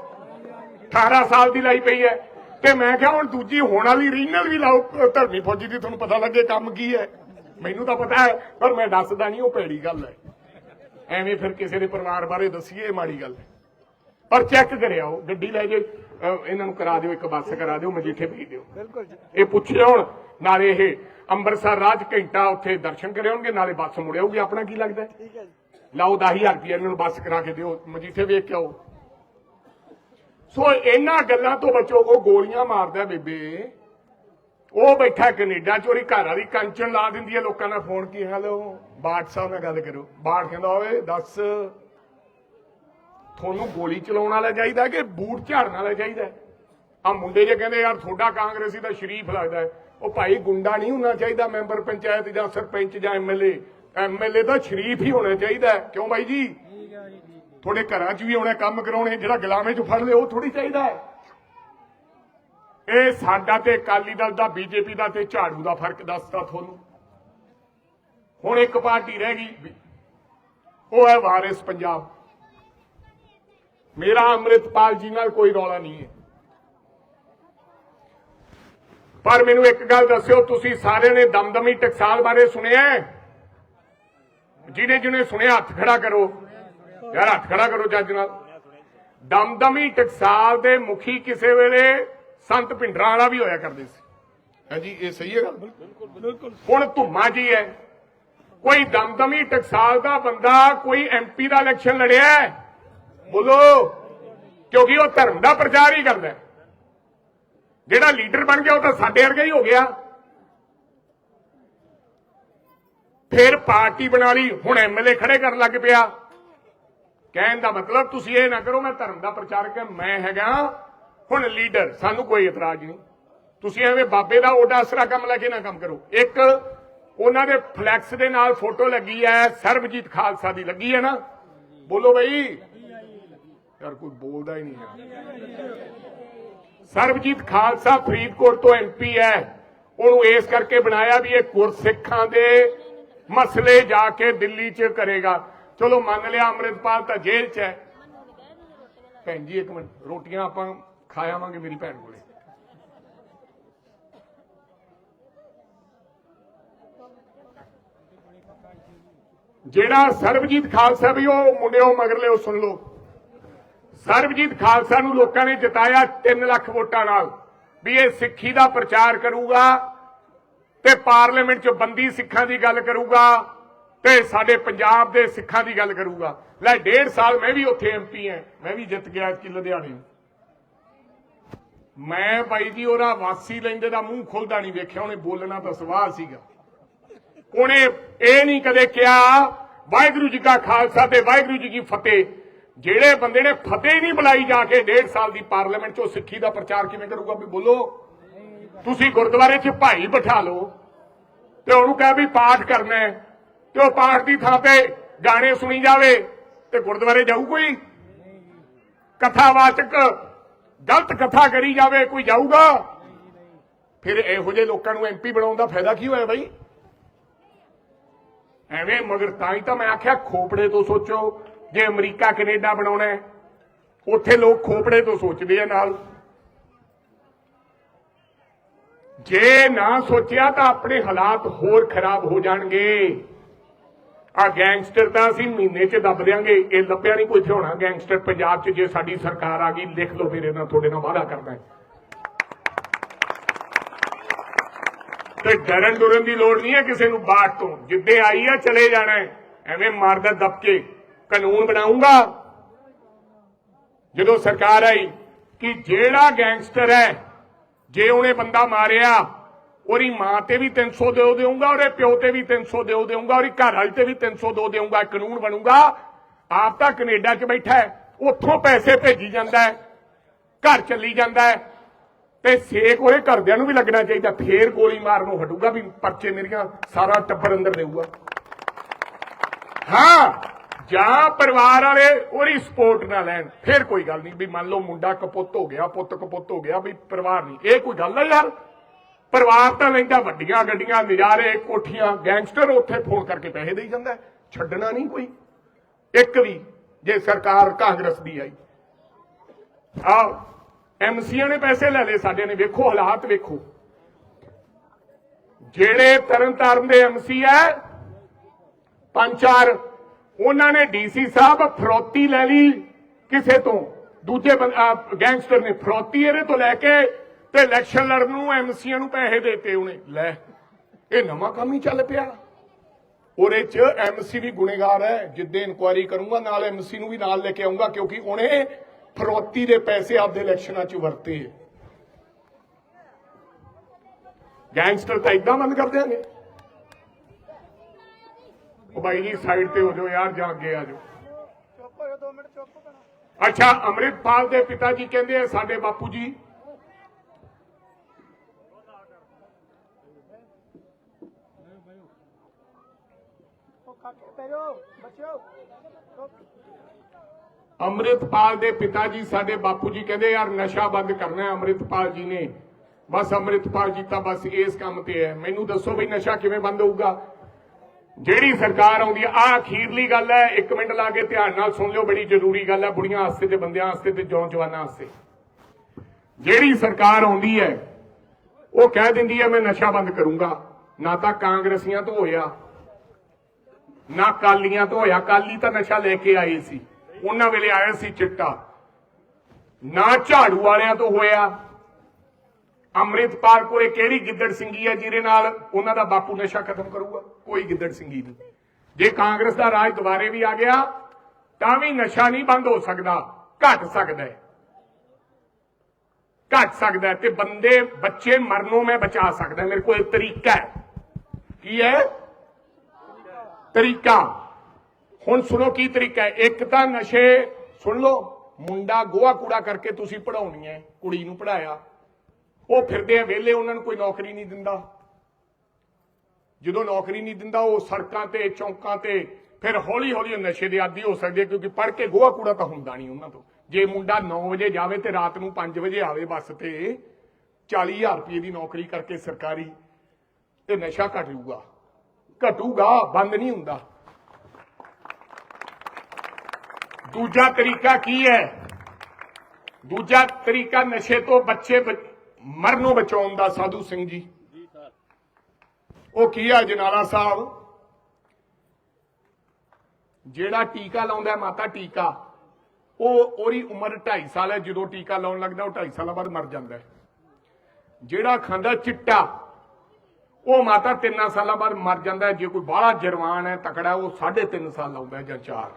18 ਸਾਲ ਦੀ ਲਾਈ ਪਈ ਹੈ। ਤੇ ਮੈਂ ਕਿਹਾ ਹੁਣ ਦੂਜੀ ਹੋਣ ਵਾਲੀ ਰੀਜਨਲ ਵੀ ਲਾਓ ਧਰਮੀ ਫੌਜੀ ਦੀ ਤੁਹਾਨੂੰ ਪਤਾ ਲੱਗੇ ਕੰਮ ਕੀ ਹੈ। ਮੈਨੂੰ ਤਾਂ ਪਤਾ ਹੈ ਪਰ ਮੈਂ ਦੱਸਦਾ ਨਹੀਂ ਉਹ ਭੈੜੀ ਗੱਲ ਹੈ। ਐਵੇਂ ਫਿਰ ਕਿਸੇ ਦੇ ਪਰਿਵਾਰ ਬਾਰੇ ਦਸੀਏ ਮਾੜੀ ਗੱਲ ਹੈ। ਪਰ ਚੈੱਕ ਕਰਿਆ ਉਹ ਗੱਡੀ ਲੈ ਜੇ ਇਹਨਾਂ ਨੂੰ ਕਰਾ ਦਿਓ ਇੱਕ ਬੱਸ ਕਰਾ ਦਿਓ ਮਜੀਠੇ ਭੇਜ ਦਿਓ। ਬਿਲਕੁਲ ਇਹ ਪੁੱਛਿਆ ਹੁਣ ਨਾਲੇ ਇਹ ਅੰਮ੍ਰਿਤਸਰ ਰਾਜ ਘੰਟਾ ਉੱਥੇ ਦਰਸ਼ਨ ਕਰਿਆਉਣਗੇ ਨਾਲੇ ਬੱਸ ਮੁੜਿਆਊਗੀ ਆਪਣਾ ਕੀ ਲੱਗਦਾ? ਠੀਕ ਹੈ ਜੀ। ਲਾਓ 10000 ਰੁਪਏ ਇਹਨਾਂ ਨੂੰ ਬੱਸ ਕਰਾ ਕੇ ਦਿਓ ਮਜੀਠੇ ਵੇਖ ਕੇ ਆਓ। ਸੋ ਇਹਨਾਂ ਗੱਲਾਂ ਤੋਂ ਬਚੋ, ਉਹ ਗੋਲੀਆਂ ਮਾਰਦਾ ਬੇਬੇ। ਉਹ ਬੈਠਾ ਕੈਨੇਡਾ, ਚੋਰੀ ਘਰ ਵਾਲੀ ਕੰਚਨ ਲਾ ਦਿੰਦੀ ਹੈ ਲੋਕਾਂ ਦਾ ਫੋਨ, ਕੀ ਹੈਲੋ ਬਾਟ ਸਾਹਿਬ ਨਾਲ ਗੱਲ ਕਰੋ ਬਾਟ ਕਹਿੰਦਾ, ਓਏ, ਦੱਸ, ਤੁਹਾਨੂੰ ਗੋਲੀ ਚਲਾਉਣ ਵਾਲਾ ਚਾਹੀਦਾ ਕਿ ਬੂਟ ਝਾੜਨ ਵਾਲਾ ਚਾਹੀਦਾ ਆ ਮੁੰਡੇ ਜੇ ਕਹਿੰਦੇ, ਯਾਰ, ਤੁਹਾਡਾ ਕਾਂਗਰਸੀ ਦਾ ਸ਼ਰੀਫ ਲੱਗਦਾ ਉਹ ਭਾਈ ਗੁੰਡਾ ਨਹੀਂ ਹੋਣਾ ਚਾਹੀਦਾ ਮੈਂਬਰ ਪੰਚਾਇਤ ਜਾਂ ਸਰਪੰਚ ਜਾਂ ਐਮਐਲਏ ਐਮਐਲਏ ਦਾ ਸ਼ਰੀਫ ਹੀ ਹੋਣਾ ਚਾਹੀਦਾ ਕਿਉਂ ਬਾਈ ਜੀ? ਠੀਕ ਹੈ ਜੀ ਠੀਕ ਤੁਹਾਡੇ ਘਰਾਂ 'ਚ ਵੀ ਆਉਣਾ, ਕੰਮ ਕਰਾਉਣੇ, ਜਿਹੜਾ ਗੁਲਾਮੇ 'ਚ ਫੜ ਲਿਆ, ਉਹ ਥੋੜੀ ਚਾਹੀਦਾ ਹੈ। ਇਹ ਸਾਡਾ ਤੇ ਅਕਾਲੀ ਦਲ ਦਾ, ਬੀਜੇਪੀ ਦਾ ਤੇ ਝਾੜੂ ਦਾ ਫ਼ਰਕ ਦੱਸਦਾ ਤੁਹਾਨੂੰ। ਹੁਣ ਇੱਕ ਪਾਰਟੀ ਰਹਿ ਗਈ ਉਹ ਹੈ ਵਾਰਿਸ ਪੰਜਾਬ। ਮੇਰਾ ਅੰਮ੍ਰਿਤਪਾਲ ਜੀ ਨਾਲ ਕੋਈ ਰੌਲਾ ਨਹੀਂ ਹੈ। ਪਰ ਮੈਨੂੰ ਇੱਕ ਗੱਲ ਦੱਸਿਓ, ਤੁਸੀਂ ਸਾਰਿਆਂ ਨੇ ਦਮਦਮੀ ਟਕਸਾਲ ਬਾਰੇ ਸੁਣਿਆ ਜਿਹਨੇ ਜਿਹਨੇ ਸੁਣਿਆ, ਹੱਥ ਖੜਾ ਕਰੋ। ਯਾਰ ਹੱਥ ਖੜਾ ਕਰੋ ਜੱਜ ਨਾਲ। ਦਮਦਮੀ ਟਕਸਾਲ ਦੇ ਮੁਖੀ ਕਿਸੇ ਵੇਲੇ ਸੰਤ ਭਿੰਡਰਾਂ ਵਾਲਾ ਵੀ ਹੋਇਆ ਕਰਦੇ ਸੀ। ਹਾਂਜੀ ਇਹ ਸਹੀ ਹੈ ਗੱਲ? ਹੁਣ ਧੁੰਮਾ ਜੀ ਹੈ। ਕੋਈ ਦਮਦਮੀ ਟਕਸਾਲ ਦਾ ਬੰਦਾ ਕੋਈ ਐਮਪੀ ਦਾ ਇਲੈਕਸ਼ਨ ਲੜਿਆ ਹੈ? ਬੋਲੋ। ਕਿਉਂਕਿ ਉਹ ਧਰਮ ਦਾ ਪ੍ਰਚਾਰ ਹੀ ਕਰਦਾ ਹੈ। ਜਿਹੜਾ ਲੀਡਰ ਬਣ ਗਿਆ ਉਹ ਤਾਂ ਸਾਡੇ ਵਰਗਾ ਹੀ ਹੋ ਗਿਆ। ਫਿਰ ਪਾਰਟੀ ਬਣਾ ਲਈ ਹੁਣ ਐਮਐਲਏ ਖੜੇ ਕਰਨ ਲੱਗ ਪਿਆ। ਕਹਿਣ ਦਾ ਮਤਲਬ ਤੁਸੀਂ ਇਹ ਨਾ ਕਰੋ, ਮੈਂ ਧਰਮ ਦਾ ਪ੍ਰਚਾਰਕ ਹਾਂ, ਮੈਂ ਹੈਗਾ ਹੁਣ ਲੀਡਰ, ਸਾਨੂੰ ਕੋਈ ਇਤਰਾਜ਼ ਨਹੀਂ। ਤੁਸੀਂ ਐਵੇਂ ਬਾਬੇ ਦਾ ਓਡਾ ਅਸਰਾ ਕੰਮ ਲੈ ਕੇ ਨਾ ਕੰਮ ਕਰੋ। ਇੱਕ, ਉਹਨਾਂ ਦੇ ਫਲੈਕਸ ਦੇ ਨਾਲ ਫੋਟੋ ਲੱਗੀ ਹੈ ਸਰਬਜੀਤ ਖਾਲਸਾ ਦੀ ਲੱਗੀ ਹੈ ਨਾ। ਬੋਲੋ ਬਈ। ਯਾਰ ਕੋਈ ਬੋਲਦਾ ਹੀ ਨਹੀਂ ਹੈ। ਸਰਬਜੀਤ ਖਾਲਸਾ ਫਰੀਦਕੋਟ ਤੋਂ ਐਮਪੀ ਹੈ ਉਹਨੂੰ ਇਸ ਕਰਕੇ ਬਣਾਇਆ ਵੀ ਇਹ ਗੁਰਸਿੱਖਾਂ ਦੇ ਮਸਲੇ ਜਾ ਕੇ ਦਿੱਲੀ 'ਚ ਕਰੇਗਾ। ਚਲੋ ਮੰਨ ਲਿਆ ਅੰਮ੍ਰਿਤਪਾਲ ਤਾਂ ਜੇਲ੍ਹ 'ਚ ਹੈ। ਭੈਣ ਜੀ, ਇੱਕ ਮਿੰਟ, ਰੋਟੀਆਂ ਆਪਾਂ ਖਾ ਆਵਾਂਗੇ ਮੇਰੀ ਭੈਣ ਕੋਲੇ। ਜਿਹੜਾ ਸਰਬਜੀਤ ਖਾਲਸਾ ਵੀ ਉਹ ਮੁੰਡਿਓ ਮਗਰਲੇ ਉਹ ਸੁਣ ਲਓ। ਸਰਬਜੀਤ ਖਾਲਸਾ ਨੂੰ ਲੋਕਾਂ ਨੇ ਜਿਤਾਇਆ 3 ਲੱਖ ਵੋਟਾਂ ਨਾਲ। ਵੀ ਇਹ ਸਿੱਖੀ ਦਾ ਪ੍ਰਚਾਰ ਕਰੂਗਾ ਤੇ ਪਾਰਲੀਮੈਂਟ 'ਚ ਬੰਦੀ ਸਿੱਖਾਂ ਦੀ ਗੱਲ ਕਰੂਗਾ। ਤੇ ਸਾਡੇ ਪੰਜਾਬ ਦੇ ਸਿੱਖਾਂ ਦੀ ਗੱਲ ਕਰੂਗਾ। ਲੈ, ਡੇਢ ਸਾਲ ਮੈਂ ਵੀ ਉੱਥੇ ਐਮਪੀ ਹਾਂ ਮੈਂ ਵੀ ਜਿੱਤ ਗਿਆ ਕਿ ਲੁਧਿਆਣੇ ਮੈਂ ਬਾਈ ਜੀ, ਉਹਦਾ ਵਾਸੀ ਲੈਂਦੇ ਦਾ ਮੂੰਹ ਖੁੱਲਦਾ ਨਹੀਂ ਵੇਖਿਆ। ਉਹਨੇ ਬੋਲਣਾ ਤਾਂ ਸਵਾਲ ਸੀਗਾ। ਉਹਨੇ ਇਹ ਨਹੀਂ ਕਦੇ ਕਿਹਾ, ਵਾਹਿਗੁਰੂ ਜੀ ਕਾ ਖਾਲਸਾ ਤੇ ਵਾਹਿਗੁਰੂ ਜੀ ਕੀ ਫਤਿਹ। ਜਿਹੜੇ ਬੰਦੇ ਨੇ ਫਤਿਹ ਨਹੀਂ ਬੁਲਾਈ ਜਾ ਕੇ ਡੇਢ ਸਾਲ ਦੀ ਪਾਰਲੀਮੈਂਟ 'ਚੋਂ ਸਿੱਖੀ ਦਾ ਪ੍ਰਚਾਰ ਕਿਵੇਂ ਕਰੂਗਾ ਵੀ ਬੋਲੋ? ਤੁਸੀਂ ਗੁਰਦੁਆਰੇ 'ਚ ਭਾਈ ਬਿਠਾ ਲਓ ਤੇ ਉਹਨੂੰ ਕਹਿ ਵੀ ਪਾਠ ਕਰਨਾ ਹੈ। ਤੇ ਉਹ ਪਾਠ ਦੀ ਥਾਂ ਤੇ ਗਾਣੇ ਸੁਣੀ ਜਾਵੇ ਤੇ ਗੁਰਦੁਆਰੇ ਜਾਊ ਕੋਈ? ਕਥਾਵਾਚਕ ਗਲਤ ਕਥਾ ਕਰੀ ਜਾਵੇ, ਕੋਈ ਜਾਊਗਾ? ਫਿਰ ਇਹੋ ਜਿਹੇ ਲੋਕਾਂ ਨੂੰ ਐਮਪੀ ਬਣਾਉਣ ਦਾ ਫਾਇਦਾ ਕੀ ਹੋਇਆ ਬਾਈ? ਐਵੇਂ, ਮਗਰ ਤਾਂ ਹੀ ਤਾਂ ਮੈਂ ਆਖਿਆ ਖੋਪੜੇ ਤੋਂ ਸੋਚੋ, ਜੇ ਅਮਰੀਕਾ, ਕੈਨੇਡਾ ਬਣਾਉਣਾ ਹੈ, ਉੱਥੇ ਲੋਕ ਖੋਪੜੇ ਤੋਂ ਸੋਚਦੇ ਆ ਨਾਲ। ਜੇ ਨਾ ਸੋਚਿਆ ਤਾਂ ਆਪਣੇ ਹਾਲਾਤ ਹੋਰ ਖਰਾਬ ਹੋ ਜਾਣਗੇ। ਆ ਗੈਂਗਸਟਰ ਤਾਂ ਅਸੀਂ ਮਹੀਨੇ 'ਚ ਦੱਬ ਦਿਆਂਗੇ। ਇਹ ਲੱਭਿਆ ਨਹੀਂ ਕੋਈ ਇੱਥੇ ਗੈਂਗਸਟਰ ਪੰਜਾਬ 'ਚ, ਜੇ ਸਾਡੀ ਸਰਕਾਰ ਆ ਗਈ, ਲਿਖ ਲਓ ਮੇਰੇ ਨਾਲ, ਤੁਹਾਡੇ ਨਾਲ ਵਾਅਦਾ ਕਰਦਾ ਹੈ। ਤੇ ਡਰਨ ਡੁਰਨ ਦੀ ਲੋੜ ਨਹੀਂ ਹੈ ਕਿਸੇ ਨੂੰ ਬਾਟ ਤੋਂ। ਜਿੱਦੇ ਆਈ ਆ, ਚਲੇ ਜਾਣਾ ਐਵੇਂ ਮਾਰਦਾ ਦੱਬ ਕੇ ਕਾਨੂੰਨ ਬਣਾਉਂਗਾ। ਜਦੋਂ ਸਰਕਾਰ ਆਈ ਕਿ ਜਿਹੜਾ ਗੈਂਗਸਟਰ ਹੈ, ਜੇ ਉਹਨੇ ਬੰਦਾ ਮਾਰਿਆ ਉਹਦੀ ਮਾਂ ਤੇ ਵੀ 300 ਦਿਓ ਦੇਊਂਗਾ, ਉਹਦੇ ਪਿਓ ਤੇ ਵੀ 300 ਦਿਓ ਦੇਊਂਗਾ, ਉਹਦੀ ਘਰ ਵਾਲੀ ਤੇ ਵੀ 300 ਦੋ ਦੇਊਂਗਾ ਕਾਨੂੰਨ ਬਣੂਗਾ। ਆਪ ਤਾਂ ਕੈਨੇਡਾ 'ਚ ਬੈਠਾ ਹੈ, ਉੱਥੋਂ ਪੈਸੇ ਭੇਜੀ ਜਾਂਦਾ ਹੈ, ਘਰ ਚੱਲੀ ਜਾਂਦਾ ਹੈ। ਤੇ ਸੇਕ ਉਹਦੇ ਘਰਦਿਆਂ ਨੂੰ ਵੀ ਲੱਗਣਾ ਚਾਹੀਦਾ, ਫੇਰ ਗੋਲੀ ਮਾਰਨ ਨੂੰ ਹਟੂਗਾ ਵੀ ਪਰਚੇ ਮੇਰੀਆਂ ਸਾਰਾ ਟੱਬਰ ਅੰਦਰ ਦੇਊਗਾ। ਹਾਂ, ਜਾਂ ਪਰਿਵਾਰ ਵਾਲੇ ਉਹਦੀ ਸਪੋਰਟ ਨਾ ਲੈਣ, ਫਿਰ ਕੋਈ ਗੱਲ ਨਹੀਂ, ਵੀ ਮੰਨ ਲਓ ਮੁੰਡਾ ਕਪੁੱਤ ਹੋ ਗਿਆ, ਪੁੱਤ ਕਪੁੱਤ ਹੋ ਗਿਆ, ਵੀ ਪਰਿਵਾਰ ਨਹੀਂ, ਇਹ ਕੋਈ ਗੱਲ ਹੈ ਯਾਰ। ਪਰਿਵਾਰ ਤਾਂ ਲੈਂਦਾ, ਵੱਡੀਆਂ ਗੱਡੀਆਂ, ਨਜ਼ਾਰੇ, ਕੋਠੀਆਂ, ਗੈਂਗਸਟਰ ਉੱਥੇ ਫੋਨ ਕਰਕੇ ਪੈਸੇ ਦੇਈ ਜਾਂਦਾ ਛੱਡਣਾ ਨਹੀਂ ਕੋਈ। ਇੱਕ ਵੀ ਜੇ ਸਰਕਾਰ ਕਾਂਗਰਸ ਦੀ ਆਈ। ਆ ਐਮਸੀਆਂ ਨੇ ਪੈਸੇ ਲੈ ਲਏ ਸਾਡੇ ਨੇ। ਵੇਖੋ ਹਾਲਾਤ, ਵੇਖੋ। ਜਿਹੜੇ ਤਰਨਤਾਰਨ ਦੇ ਐਮਸੀ ਐ ਪੰਜ ਚਾਰ, ਉਹਨਾਂ ਨੇ ਡੀਸੀ ਸਾਹਿਬ ਫਰੋਤੀ ਲੈ ਲਈ ਕਿਸੇ ਤੋਂ। ਦੂਜੇ ਗੈਂਗਸਟਰ ਨੇ ਫਰੋਤੀ ਇਹਦੇ ਤੋਂ ਲੈ ਕੇ ਤੇ ਇਲੈਕਸ਼ਨ ਲੜਨ ਨੂੰ ਐਮਸੀਆਂ ਨੂੰ ਪੈਸੇ ਦੇਤੇ ਉਹਨੇ। ਲੈ ਇਹ ਨਵਾਂ ਕੰਮ ਹੀ ਚੱਲ ਪਿਆ। ਉਹਦੇ ਚ ਐਮਸੀ ਵੀ ਗੁਨੇਗਾਰ ਹੈ ਜਿੱਦੇ ਇਨਕੁਆਇਰੀ ਕਰੂੰਗਾ ਨਾਲ ਐਮਸੀ ਨੂੰ ਵੀ ਨਾਲ ਲੈ ਕੇ ਆਉਂਗਾ ਕਿਉਂਕਿ ਉਹਨੇ ਫਰੋਤੀ ਦੇ ਪੈਸੇ ਆਪਦੇ ਇਲੈਕਸ਼ਨਾਂ 'ਚ ਵਰਤੇ ਗੈਂਗਸਟਰ ਤਾਂ ਇਦਾਂ ਬੰਦ ਕਰ ਦਿਆਂਗੇ। ਉਹ ਬਾਈ ਜੀ ਸਾਈਡ ਤੇ ਹੋ ਜਾਓ ਯਾਰ ਜਾਂ ਅੱਗੇ ਆ ਜਾਓ। ਚੁੱਪ ਹੋ ਜਾ 2 ਮਿੰਟ ਚੁੱਪ ਕਰੋ। ਅੱਛਾ ਅੰਮ੍ਰਿਤਪਾਲ ਦੇ ਪਿਤਾ ਜੀ ਕਹਿੰਦੇ ਆ ਸਾਡੇ ਬਾਪੂ ਜੀ ਉਹ ਕਾਕੇ ਪੈਰੋ ਬੱਚਿਓ ਚੁੱਪ ਅੰਮ੍ਰਿਤਪਾਲ ਦੇ ਪਿਤਾ ਜੀ ਸਾਡੇ ਬਾਪੂ ਜੀ ਕਹਿੰਦੇ, ਯਾਰ, ਨਸ਼ਾ ਬੰਦ ਕਰਨਾ ਅੰਮ੍ਰਿਤਪਾਲ ਜੀ ਨੇ। ਬਸ ਅੰਮ੍ਰਿਤਪਾਲ ਜੀ ਤਾਂ ਬਸ ਇਸ ਕੰਮ ਤੇ ਹੈ। ਮੈਨੂੰ ਦੱਸੋ ਬਈ, ਨਸ਼ਾ ਕਿਵੇਂ ਬੰਦ ਹੋਊਗਾ? ਜਿਹੜੀ ਸਰਕਾਰ ਆਉਂਦੀ ਹੈ ਆ ਅਖੀਰਲੀ ਗੱਲ ਹੈ, ਇੱਕ ਮਿੰਟ ਲਾ ਕੇ ਧਿਆਨ ਨਾਲ ਸੁਣ ਲਿਓ, ਬੜੀ ਜ਼ਰੂਰੀ ਗੱਲ ਹੈ, ਬੁੜੀਆਂ ਆਸਤੇ ਤੇ ਬੰਦਿਆਂ ਵਾਸਤੇ ਤੇ ਜੌਂ ਜਵਾਨਾਂ ਵਾਸਤੇ। ਜਿਹੜੀ ਸਰਕਾਰ ਆਉਂਦੀ ਹੈ, ਉਹ ਕਹਿ ਦਿੰਦੀ ਹੈ, ਮੈਂ ਨਸ਼ਾ ਬੰਦ ਕਰੂੰਗਾ। ਨਾ ਤਾਂ ਕਾਂਗਰਸੀਆਂ ਤੋਂ ਹੋਇਆ ਨਾ ਕਾਲੀਆਂ ਤੋਂ ਹੋਇਆ। ਕਾਲੀ ਤਾਂ ਨਸ਼ਾ ਲੈ ਕੇ ਆਏ ਸੀ। ਉਹਨਾਂ ਵੇਲੇ ਆਇਆ ਸੀ ਚਿੱਟਾ। ਨਾ ਝਾੜੂ ਵਾਲਿਆਂ ਤੋਂ ਹੋਇਆ। ਅੰਮ੍ਰਿਤਪਾਲ ਕੋਲੇ ਕਿਹੜੀ ਗਿੱਦੜ ਸਿੰਘੀ ਹੈ ਜਿਹਦੇ ਨਾਲ ਉਹਨਾਂ ਦਾ ਬਾਪੂ ਨਸ਼ਾ ਖਤਮ ਕਰੂਗਾ? ਕੋਈ ਗਿੱਦੜ ਸਿੰਘੀ ਨਹੀਂ। ਜੇ ਕਾਂਗਰਸ ਦਾ ਰਾਜ ਦੁਬਾਰੇ ਵੀ ਆ ਗਿਆ, ਤਾਂ ਵੀ ਨਸ਼ਾ ਨਹੀਂ ਬੰਦ ਹੋ ਸਕਦਾ। ਘਟ ਸਕਦਾ ਹੈ। ਘਟ ਸਕਦਾ ਤੇ ਬੰਦੇ, ਬੱਚੇ ਮਰਨੋਂ ਮੈਂ ਬਚਾ ਸਕਦਾ। ਮੇਰੇ ਕੋਲ ਤਰੀਕਾ ਹੈ। ਕੀ ਹੈ? ਤਰੀਕਾ। ਹੁਣ ਸੁਣੋ ਕੀ ਤਰੀਕਾ ਇੱਕ ਤਾਂ ਨਸ਼ੇ, ਸੁਣ ਲਓ, ਮੁੰਡਾ ਗੋਹਾ ਕੂੜਾ ਕਰਕੇ ਤੁਸੀਂ ਪੜਾਉਣੀ ਹੈ, ਕੁੜੀ ਨੂੰ ਪੜਾਇਆ ਉਹ ਫਿਰਦੇ ਆ ਵਿਹਲੇ, ਉਹਨਾਂ ਨੂੰ ਕੋਈ ਨੌਕਰੀ ਨਹੀਂ ਦਿੰਦਾ। ਜਦੋਂ ਨੌਕਰੀ ਨਹੀਂ ਦਿੰਦਾ, ਉਹ ਸੜਕਾਂ ਤੇ, ਚੌਂਕਾਂ ਤੇ, ਫਿਰ ਹੌਲੀ ਹੌਲੀ ਨਸ਼ੇ ਦੇ ਆਦੀ ਹੋ ਸਕਦੇ ਕਿਉਂਕਿ ਪੜ ਕੇ ਗੋਹਾ ਕੂੜਾ ਤਾਂ ਹੁੰਦਾ ਨਹੀਂ ਉਹਨਾਂ ਤੋਂ। ਜੇ ਮੁੰਡਾ 9 ਵਜੇ ਜਾਵੇ ਤੇ ਰਾਤ ਨੂੰ 5 ਵਜੇ ਆਵੇ ਬੱਸ ਤੇ 40000 ਰੁਪਏ ਦੀ ਨੌਕਰੀ ਕਰਕੇ ਸਰਕਾਰੀ, ਤੇ ਨਸ਼ਾ ਘਟ ਜੂਗਾ ਘਟੂਗਾ, ਬੰਦ ਨਹੀਂ ਹੁੰਦਾ। ਦੂਜਾ ਤਰੀਕਾ ਕੀ ਹੈ? ਦੂਜਾ ਤਰੀਕਾ ਨਸ਼ੇ ਤੋਂ ਬੱਚੇ ਮਰਨੋਂ ਬਚਾਉਣ ਦਾ, ਸਾਧੂ ਸਿੰਘ ਜੀ। ਉਹ ਕੀ ਹੈ ਜਨਾਲਾ ਸਾਹਿਬ? ਜਿਹੜਾ ਟੀਕਾ ਲਾਉਂਦਾ ਮਾਤਾ ਟੀਕਾ, ਉਹ ਉਹਦੀ ਉਮਰ 2.5 ਸਾਲ ਹੈ। ਜਦੋਂ ਟੀਕਾ ਲਾਉਣ ਲੱਗਦਾ, ਉਹ 2.5 ਸਾਲਾਂ ਬਾਅਦ ਮਰ ਜਾਂਦਾ ਜਿਹੜਾ ਖਾਂਦਾ ਚਿੱਟਾ ਉਹ ਮਾਤਾ 3 ਸਾਲਾਂ ਬਾਅਦ ਮਰ ਜਾਂਦਾ ਜੇ ਕੋਈ ਬਾਹਲਾ ਜਰਵਾਨ ਹੈ, ਤਕੜਾ ਉਹ 3.5 ਸਾਲ ਲਾਉਂਦਾ ਜਾਂ 4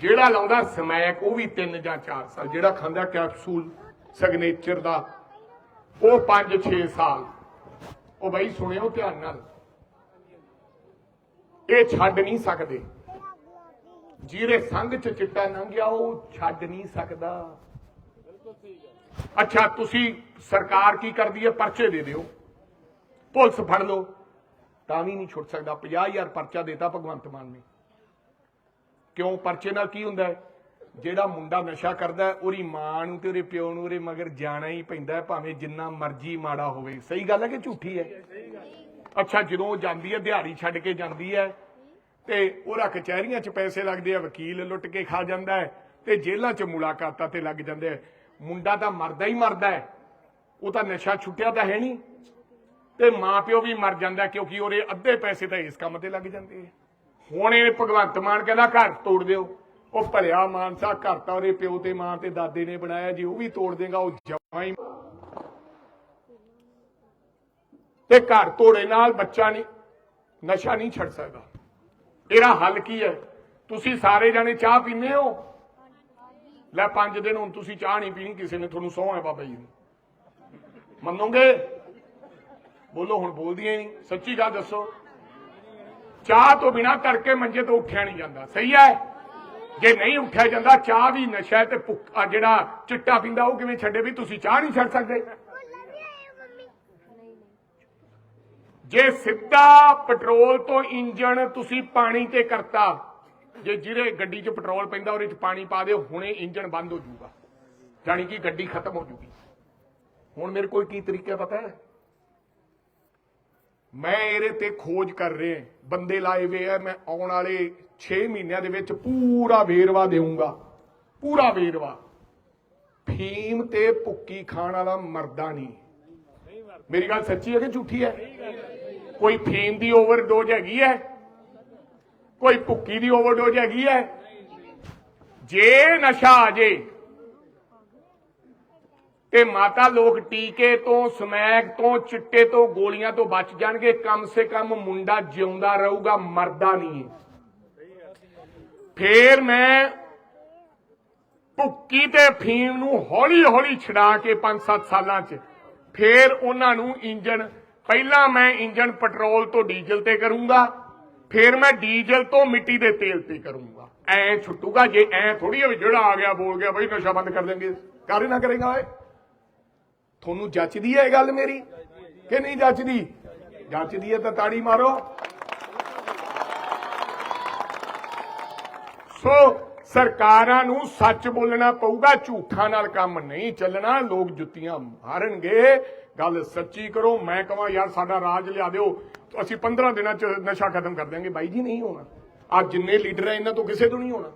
ਜਿਹੜਾ ਲਾਉਂਦਾ ਸਮੈਕ, ਉਹ ਵੀ 3 ਜਾਂ 4 ਸਾਲ। ਜਿਹੜਾ ਖਾਂਦਾ ਕੈਪਸੂਲ ਸਿਗਨੇਚਰ ਦਾ, ਉਹ 5-6 ਸਾਲ। ਉਹ ਬਈ, ਸੁਣਿਓ ਧਿਆਨ ਨਾਲ। ਇਹ ਛੱਡ ਨਹੀਂ ਸਕਦੇ। ਜਿਹੜੇ ਸੰਗ ਚ ਚਿੱਟਾ ਲੰਘਿਆ, ਉਹ ਛੱਡ ਨਹੀਂ ਸਕਦਾ। ਅੱਛਾ, ਤੁਸੀਂ ਸਰਕਾਰ ਕੀ ਕਰਦੀ ਹੈ? ਪਰਚੇ ਦੇ ਦਿਓ। ਪੁਲਿਸ ਫੜ ਲਓ। ਤਾਂ ਵੀ ਨਹੀਂ ਛੁੱਟ ਸਕਦਾ। 50000 ਪਰਚਾ ਦੇਤਾ ਭਗਵੰਤ ਮਾਨ ਨੇ। ਕਿਉਂ? ਪਰਚੇ ਨਾਲ ਕੀ ਹੁੰਦਾ ਹੈ? ਜਿਹੜਾ ਮੁੰਡਾ ਨਸ਼ਾ ਕਰਦਾ ਹੈ, ਉਹਦੀ ਮਾਂ ਨੂੰ ਤੇ ਉਹਦੇ ਪਿਓ ਨੂੰ ਉਹਦੇ ਮਗਰ ਜਾਣਾ ਹੀ ਪੈਂਦਾ ਹੈ, ਭਾਵੇਂ ਜਿੰਨਾ ਮਰਜ਼ੀ ਮਾੜਾ ਹੋਵੇ। ਸਹੀ ਗੱਲ ਹੈ ਕਿ ਝੂਠੀ ਹੈ? ਅੱਛਾ ਜਦੋਂ ਉਹ ਜਾਂਦੀ ਹੈ ਦਿਹਾੜੀ ਛੱਡ ਕੇ ਜਾਂਦੀ ਹੈ ਤੇ ਉਹਦਾ ਕਚਹਿਰੀਆਂ 'ਚ ਪੈਸੇ ਲੱਗਦੇ ਆ ਵਕੀਲ ਲੁੱਟ ਕੇ ਖਾ ਜਾਂਦਾ ਹੈ ਤੇ ਜੇਲ੍ਹਾਂ 'ਚ ਮੁਲਾਕਾਤਾਂ ਤੇ ਲੱਗ ਜਾਂਦੇ ਆ। ਮੁੰਡਾ ਤਾਂ ਮਰਦਾ ਹੀ ਮਰਦਾ ਹੈ। ਉਹ ਤਾਂ ਨਸ਼ਾ ਛੁੱਟਿਆ ਤਾਂ ਹੈ ਨਹੀਂ। ਤੇ ਮਾਪਿਓ ਵੀ ਮਰ ਜਾਂਦਾ ਕਿਉਂਕਿ ਉਹਦੇ ਅੱਧੇ ਪੈਸੇ ਤਾਂ ਇਸ ਕੰਮ ਤੇ ਲੱਗ ਜਾਂਦੇ ਆ। ਹੁਣ ਇਹ ਭਗਵੰਤ ਮਾਨ ਕਹਿੰਦਾ, ਘਰ ਤੋੜ ਦਿਓ। ਉਹ ਭਲਿਆ ਮਾਨਸਾ ਘਰ ਤਾਂ ਉਹਦੇ ਪਿਓ ਤੇ ਮਾਂ ਤੇ ਦਾਦੇ ਨੇ ਬਣਾਇਆ, ਜੇ ਉਹ ਵੀ ਤੋੜ ਦੇਗਾ, ਉਹ ਜਮਾਂ ਹੀ ਤੇ ਘਰ ਤੋੜੇ ਨਾਲ ਬੱਚਾ ਨਹੀਂ, ਨਸ਼ਾ ਨਹੀਂ ਛੱਡ ਸਕਦਾ। ਇਹਦਾ ਹੱਲ ਕੀ ਹੈ? ਤੁਸੀਂ ਸਾਰੇ ਜਾਣੇ ਚਾਹ ਪੀਂਦੇ ਹੋ? ਲੈ ਪੰਜ ਦਿਨ ਹੁਣ ਤੁਸੀਂ ਚਾਹ ਨਹੀਂ ਪੀਣੀ, ਕਿਸੇ ਨੇ ਤੁਹਾਨੂੰ ਸਹੁੰ ਹੈ ਬਾਬਾ ਜੀ ਨੂੰ। ਮੰਨੋਗੇ? ਬੋਲੋ, ਹੁਣ ਬੋਲਦੀਆਂ ਹੀ ਨਹੀਂ। ਸੱਚੀ ਗੱਲ ਦੱਸੋ। ਚਾਹ ਤੋਂ ਬਿਨਾ ਤੜਕੇ ਮੰਜੇ ਤੋਂ ਉੱਠਿਆ ਨਹੀਂ ਜਾਂਦਾ। ਸਹੀ ਹੈ? ਜੇ ਨਹੀਂ ਉੱਠਿਆ ਜਾਂਦਾ, ਚਾਹ ਵੀ ਨਸ਼ਾ ਤੇ ਜਿਹੜਾ ਚਿੱਟਾ ਪੀਂਦਾ ਉਹ ਕਿਵੇਂ ਛੱਡੇ ਵੀ ਤੁਸੀਂ ਚਾਹ ਨਹੀਂ ਛੱਡ ਸਕਦੇ? ਜੇ ਸਿੱਧਾ ਪੈਟਰੋਲ ਤੋਂ ਇੰਜਣ ਤੁਸੀਂ ਪਾਣੀ ਤੇ ਕਰਤਾ, ਜੇ ਜਿਹੜੇ ਗੱਡੀ 'ਚ ਪੈਟਰੋਲ ਪੈਂਦਾ, ਉਹਦੇ 'ਚ ਪਾਣੀ ਪਾ ਦਿਓ, ਹੁਣੇ ਇੰਜਣ ਬੰਦ ਹੋ ਜਾਊਗਾ। ਜਾਣੀ ਕਿ ਗੱਡੀ ਖਤਮ ਹੋ ਜੂਗੀ ਹੁਣ ਮੇਰੇ ਕੋਲ ਕੀ ਤਰੀਕਾ ਪਤਾ ਹੈ? ਮੈਂ ਇਹਦੇ ਤੇ ਖੋਜ ਕਰ ਰਿਹਾ ਬੰਦੇ ਲਾਏ ਵੇ ਆ, ਮੈਂ ਆਉਣ ਵਾਲੇ 6 ਮਹੀਨਿਆਂ ਦੇ ਵਿੱਚ ਪੂਰਾ ਵੇਰਵਾ ਦੇਵਾਂਗਾ ਪੂਰਾ ਵੇਰਵਾ। ਫੀਮ ਤੇ ਭੁੱਕੀ ਖਾਣ ਵਾਲਾ ਮਰਦਾ ਨਹੀਂ। ਮੇਰੀ ਗੱਲ ਸੱਚੀ ਹੈ ਕਿ ਝੂਠੀ ਹੈ? ਕੋਈ ਫੀਮ ਦੀ ਓਵਰਡੋਜ਼ ਹੈਗੀ ਹੈ? ਕੋਈ ਭੁੱਕੀ ਦੀ ਓਵਰਡੋਜ਼ ਹੈਗੀ ਹੈ? ਜੇ ਨਸ਼ਾ ਆ ਜੇ ਤੇ ਮਾਤਾ ਲੋਕ ਟੀਕੇ ਤੋਂ, ਸਮੈਕ ਤੋਂ, ਚਿੱਟੇ ਤੋਂ, ਗੋਲੀਆਂ ਤੋਂ ਬਚ ਜਾਣਗੇ। ਕਮ ਸੇ ਕਮ ਮੁੰਡਾ ਜਿਉਂਦਾ ਰਹੂਗਾ, ਮਰਦਾ ਨਹੀਂ ਫੇਰ ਮੈਂ ਭੁੱਕੀ ਤੇ ਫੀਮ ਨੂੰ ਹੌਲੀ ਹੌਲੀ ਛਡਾ ਕੇ 5-7 ਸਾਲਾਂ 'ਚ, ਫੇਰ ਉਹਨਾਂ ਨੂੰ ਇੰਜਨ ਪਹਿਲਾਂ ਮੈਂ ਇੰਜਨ ਪੈਟਰੋਲ ਤੋਂ ਡੀਜ਼ਲ ਤੇ ਕਰੂੰਗਾ, ਫੇਰ ਮੈਂ ਡੀਜ਼ਲ ਤੋਂ ਮਿੱਟੀ ਦੇ ਤੇਲ ਤੇ ਕਰੂੰਗਾ। ਐ ਛੁੱਟੂਗਾ, ਜੇ ਐ ਥੋੜੀ ਵੀ ਜਿਹੜਾ ਆ ਗਿਆ, ਬੋਲ ਗਿਆ, ਬਈ ਨਸ਼ਾ ਬੰਦ ਕਰ ਦੇਂਗੇ ਕਰ ਨਾ ਕਰੇਗਾ ਓਏ। ਤੁਹਾਨੂੰ ਜੱਚਦੀ ਹੈ ਇਹ ਗੱਲ ਮੇਰੀ? ਕਿ ਨਹੀਂ ਜੱਚਦੀ? ਜੱਚਦੀ ਹੈ ਤਾਂ ਤਾੜੀ ਮਾਰੋ। ਸੋ ਸਰਕਾਰਾਂ ਨੂੰ ਸੱਚ ਬੋਲਣਾ ਪਊਗਾ, ਝੂਠਾਂ ਨਾਲ ਕੰਮ ਨਹੀਂ ਚੱਲਣਾ, ਲੋਕ ਜੁੱਤੀਆਂ ਮਾਰਨਗੇ। ਗੱਲ ਸੱਚੀ ਕਰੋ, ਮੈਂ ਕਹਾਂ, ਯਾਰ ਸਾਡਾ ਰਾਜ ਲਿਆ ਦਿਓ। ਅਸੀਂ 15 ਦਿਨਾਂ ਚ ਨਸ਼ਾ ਖਤਮ ਕਰ ਦਿਆਂਗੇ, ਬਾਈ ਜੀ ਨਹੀਂ ਹੋਣਾ। ਆ ਜਿੰਨੇ ਲੀਡਰ ਆ, ਇਹਨਾਂ ਤੋਂ ਕਿਸੇ ਤੋਂ ਨਹੀਂ ਹੋਣਾ।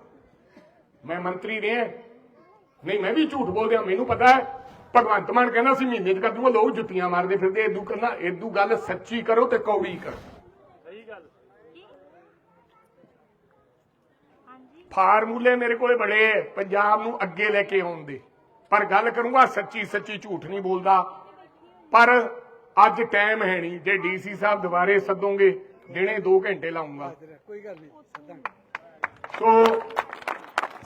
ਮੈਂ ਮੰਤਰੀ ਰਿਹਾ। ਨਹੀਂ, ਮੈਂ ਵੀ ਝੂਠ ਬੋਲਦਿਆਂ, ਮੈਨੂੰ ਪਤਾ ਹੈ ਭਗਵੰਤ ਮਾਨ ਕਹਿੰਦਾ ਸੀ ਮਹੀਨੇ ਚ ਕਰ ਦੂੰਗਾ ਲੋਕ ਜੁੱਤੀਆਂ ਮਾਰਦੇ ਫਿਰਦੇ ਏਦੂ ਕਹਿੰਦਾ ਏਦੂ ਗੱਲ ਸੱਚੀ ਕਰੋ ਤੇ ਕੌੜੀ ਕਰੋ। ਫਾਰਮੂਲੇ ਮੇਰੇ ਕੋਲੇ ਬੜੇ ਪੰਜਾਬ ਨੂੰ ਅੱਗੇ ਲੈ ਕੇ ਆਉਣ ਦੇ। ਪਰ ਗੱਲ ਕਰੂੰਗਾ ਸੱਚੀ ਸੱਚੀ ਝੂਠ ਨਹੀਂ ਬੋਲਦਾ। ਪਰ ਅੱਜ ਟਾਈਮ ਹੈ ਨਹੀਂ ਜੇ ਡੀਸੀ ਸਾਹਿਬ ਦੁਬਾਰੇ ਸੱਦੋਗੇ ਦਿਨੇ 2 ਘੰਟੇ ਲਾਉਂਗਾ। ਕੋਈ ਗੱਲ ਨਹੀਂ ਸੋ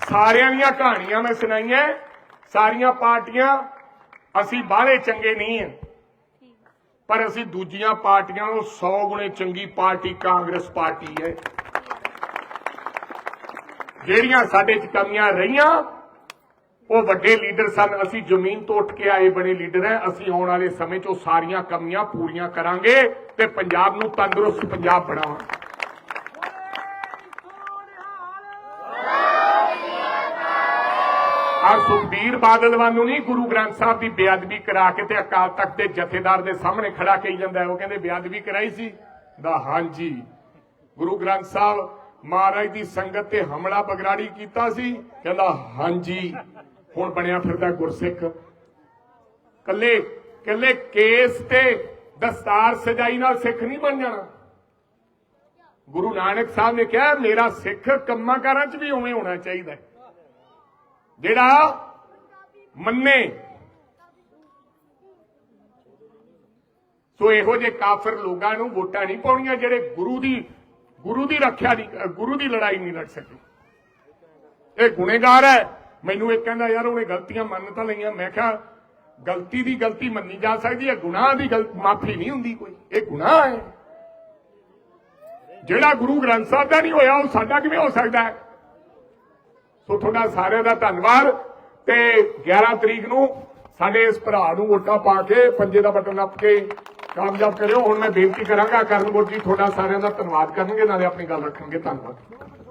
ਸਾਰਿਆਂ ਦੀਆਂ ਕਹਾਣੀਆਂ ਮੈਂ ਸੁਣਾਈਆਂ ਸਾਰੀਆਂ ਪਾਰਟੀਆਂ ਅਸੀਂ ਬਾਹਲੇ ਚੰਗੇ ਨਹੀਂ ਹਾਂ ਪਰ ਅਸੀਂ ਦੂਜੀਆਂ ਪਾਰਟੀਆਂ ਨੂੰ 100 ਗੁਣੇ ਚੰਗੀ ਪਾਰਟੀ ਕਾਂਗਰਸ ਪਾਰਟੀ ਹੈ। ਜਿਹੜੀਆਂ ਸਾਡੇ 'ਚ ਕਮੀਆਂ ਰਹੀਆਂ, ਉਹ ਵੱਡੇ ਲੀਡਰ ਸਨ। ਅਸੀਂ ਜ਼ਮੀਨ ਤੋਂ ਉੱਠ ਕੇ ਆਏ ਬਣੇ ਲੀਡਰ ਹੈ। ਅਸੀਂ ਆਉਣ ਵਾਲੇ ਸਮੇਂ 'ਚ ਉਹ ਸਾਰੀਆਂ ਕਮੀਆਂ ਪੂਰੀਆਂ ਕਰਾਂਗੇ ਤੇ ਪੰਜਾਬ ਨੂੰ ਤੰਦਰੁਸਤ ਪੰਜਾਬ ਬਣਾਵਾਂਗੇ। ਆ ਸੁਖਬੀਰ ਬਾਦਲ ਵਾਂਗੂ ਨਹੀਂ, ਗੁਰੂ ਗ੍ਰੰਥ ਸਾਹਿਬ ਦੀ ਬੇਅਦਬੀ ਕਰਾ ਕੇ ਤੇ ਅਕਾਲ ਤਖਤ ਦੇ ਜਥੇਦਾਰ ਦੇ ਸਾਹਮਣੇ ਖੜਾ ਕਹੀ ਜਾਂਦਾ ਉਹ ਕਹਿੰਦੇ, ਬੇਅਦਬੀ ਕਰਾਈ ਸੀ? ਦਾ ਹਾਂਜੀ। ਗੁਰੂ ਗ੍ਰੰਥ ਸਾਹਿਬ ਮਹਾਰਾਜ ਦੀ ਸੰਗਤ ਤੇ ਹਮਲਾ ਬਗਰਾੜੀ ਕੀਤਾ ਸੀ? ਕਹਿੰਦਾ, ਹਾਂਜੀ। ਹੁਣ ਬਣਿਆ ਫਿਰਦਾ ਗੁਰਸਿੱਖ। ਕੱਲੇ ਕੱਲੇ ਕੇਸ ਤੇ ਦਸਤਾਰ ਸਜਾਈ ਨਾਲ ਸਿੱਖ ਨਹੀਂ ਬਣ ਜਾਣਾ। ਗੁਰੂ ਨਾਨਕ ਸਾਹਿਬ ਨੇ ਕਿਹਾ, ਮੇਰਾ ਸਿੱਖ ਕੰਮਾਂ ਕਾਰਾਂ 'ਚ ਵੀ ਉਵੇਂ ਹੋਣਾ ਚਾਹੀਦਾ ਹੈ। ਜਿਹੜਾ ਮੰਨੇ। ਸੋ ਇਹੋ ਜਿਹੇ ਕਾਫਰ ਲੋਕਾਂ ਨੂੰ ਵੋਟਾਂ ਨਹੀਂ ਪਾਉਣੀਆਂ ਜਿਹੜੇ ਗੁਰੂ ਦੀ ਗੁਰੂ ਦੀ ਰੱਖਿਆ ਦੀ ਗੁਰੂ ਦੀ ਲੜਾਈ ਨਹੀਂ ਲੜ ਸਕੇ। ਇਹ ਗੁਨੇਗਾਰ ਹੈ। ਮੈਨੂੰ ਇਹ ਕਹਿੰਦਾ, ਯਾਰ, ਉਹਨੇ ਗਲਤੀਆਂ ਮੰਨ ਤਾਂ ਲਈਆਂ। ਮੈਂ ਕਿਹਾ, ਗਲਤੀ ਦੀ ਗਲਤੀ ਮੰਨੀ ਜਾ ਸਕਦੀ ਹੈ, ਗੁਨਾਹ ਦੀ ਗਲ ਮਾਫੀ ਨਹੀਂ ਹੁੰਦੀ ਕੋਈ। ਇਹ ਗੁਨਾਹ ਹੈ। ਜਿਹੜਾ ਗੁਰੂ ਗ੍ਰੰਥ ਸਾਹਿਬ ਦਾ ਨਹੀਂ ਹੋਇਆ, ਉਹ ਸਾਡਾ ਕਿਵੇਂ ਹੋ ਸਕਦਾ ਹੈ? ਸੋ ਤੁਹਾਡਾ ਸਾਰਿਆਂ ਦਾ ਧੰਨਵਾਦ ਤੇ 11 ਤਰੀਕ ਨੂੰ ਸਾਡੇ ਇਸ ਭਰਾ ਨੂੰ ਵੋਟਾਂ ਪਾ ਕੇ ਪੰਜੇ ਦਾ ਬਟਨ ਨੱਪ ਕੇ ਕਾਮਯਾਬ ਕਰਿਓ। ਹੁਣ ਮੈਂ ਬੇਨਤੀ ਕਰਾਂਗਾ ਕਰਨਗੁਰ ਜੀ ਤੁਹਾਡਾ ਸਾਰਿਆਂ ਦਾ ਧੰਨਵਾਦ ਕਰਨਗੇ, ਨਾਲੇ ਆਪਣੀ ਗੱਲ ਰੱਖਣਗੇ। ਧੰਨਵਾਦ।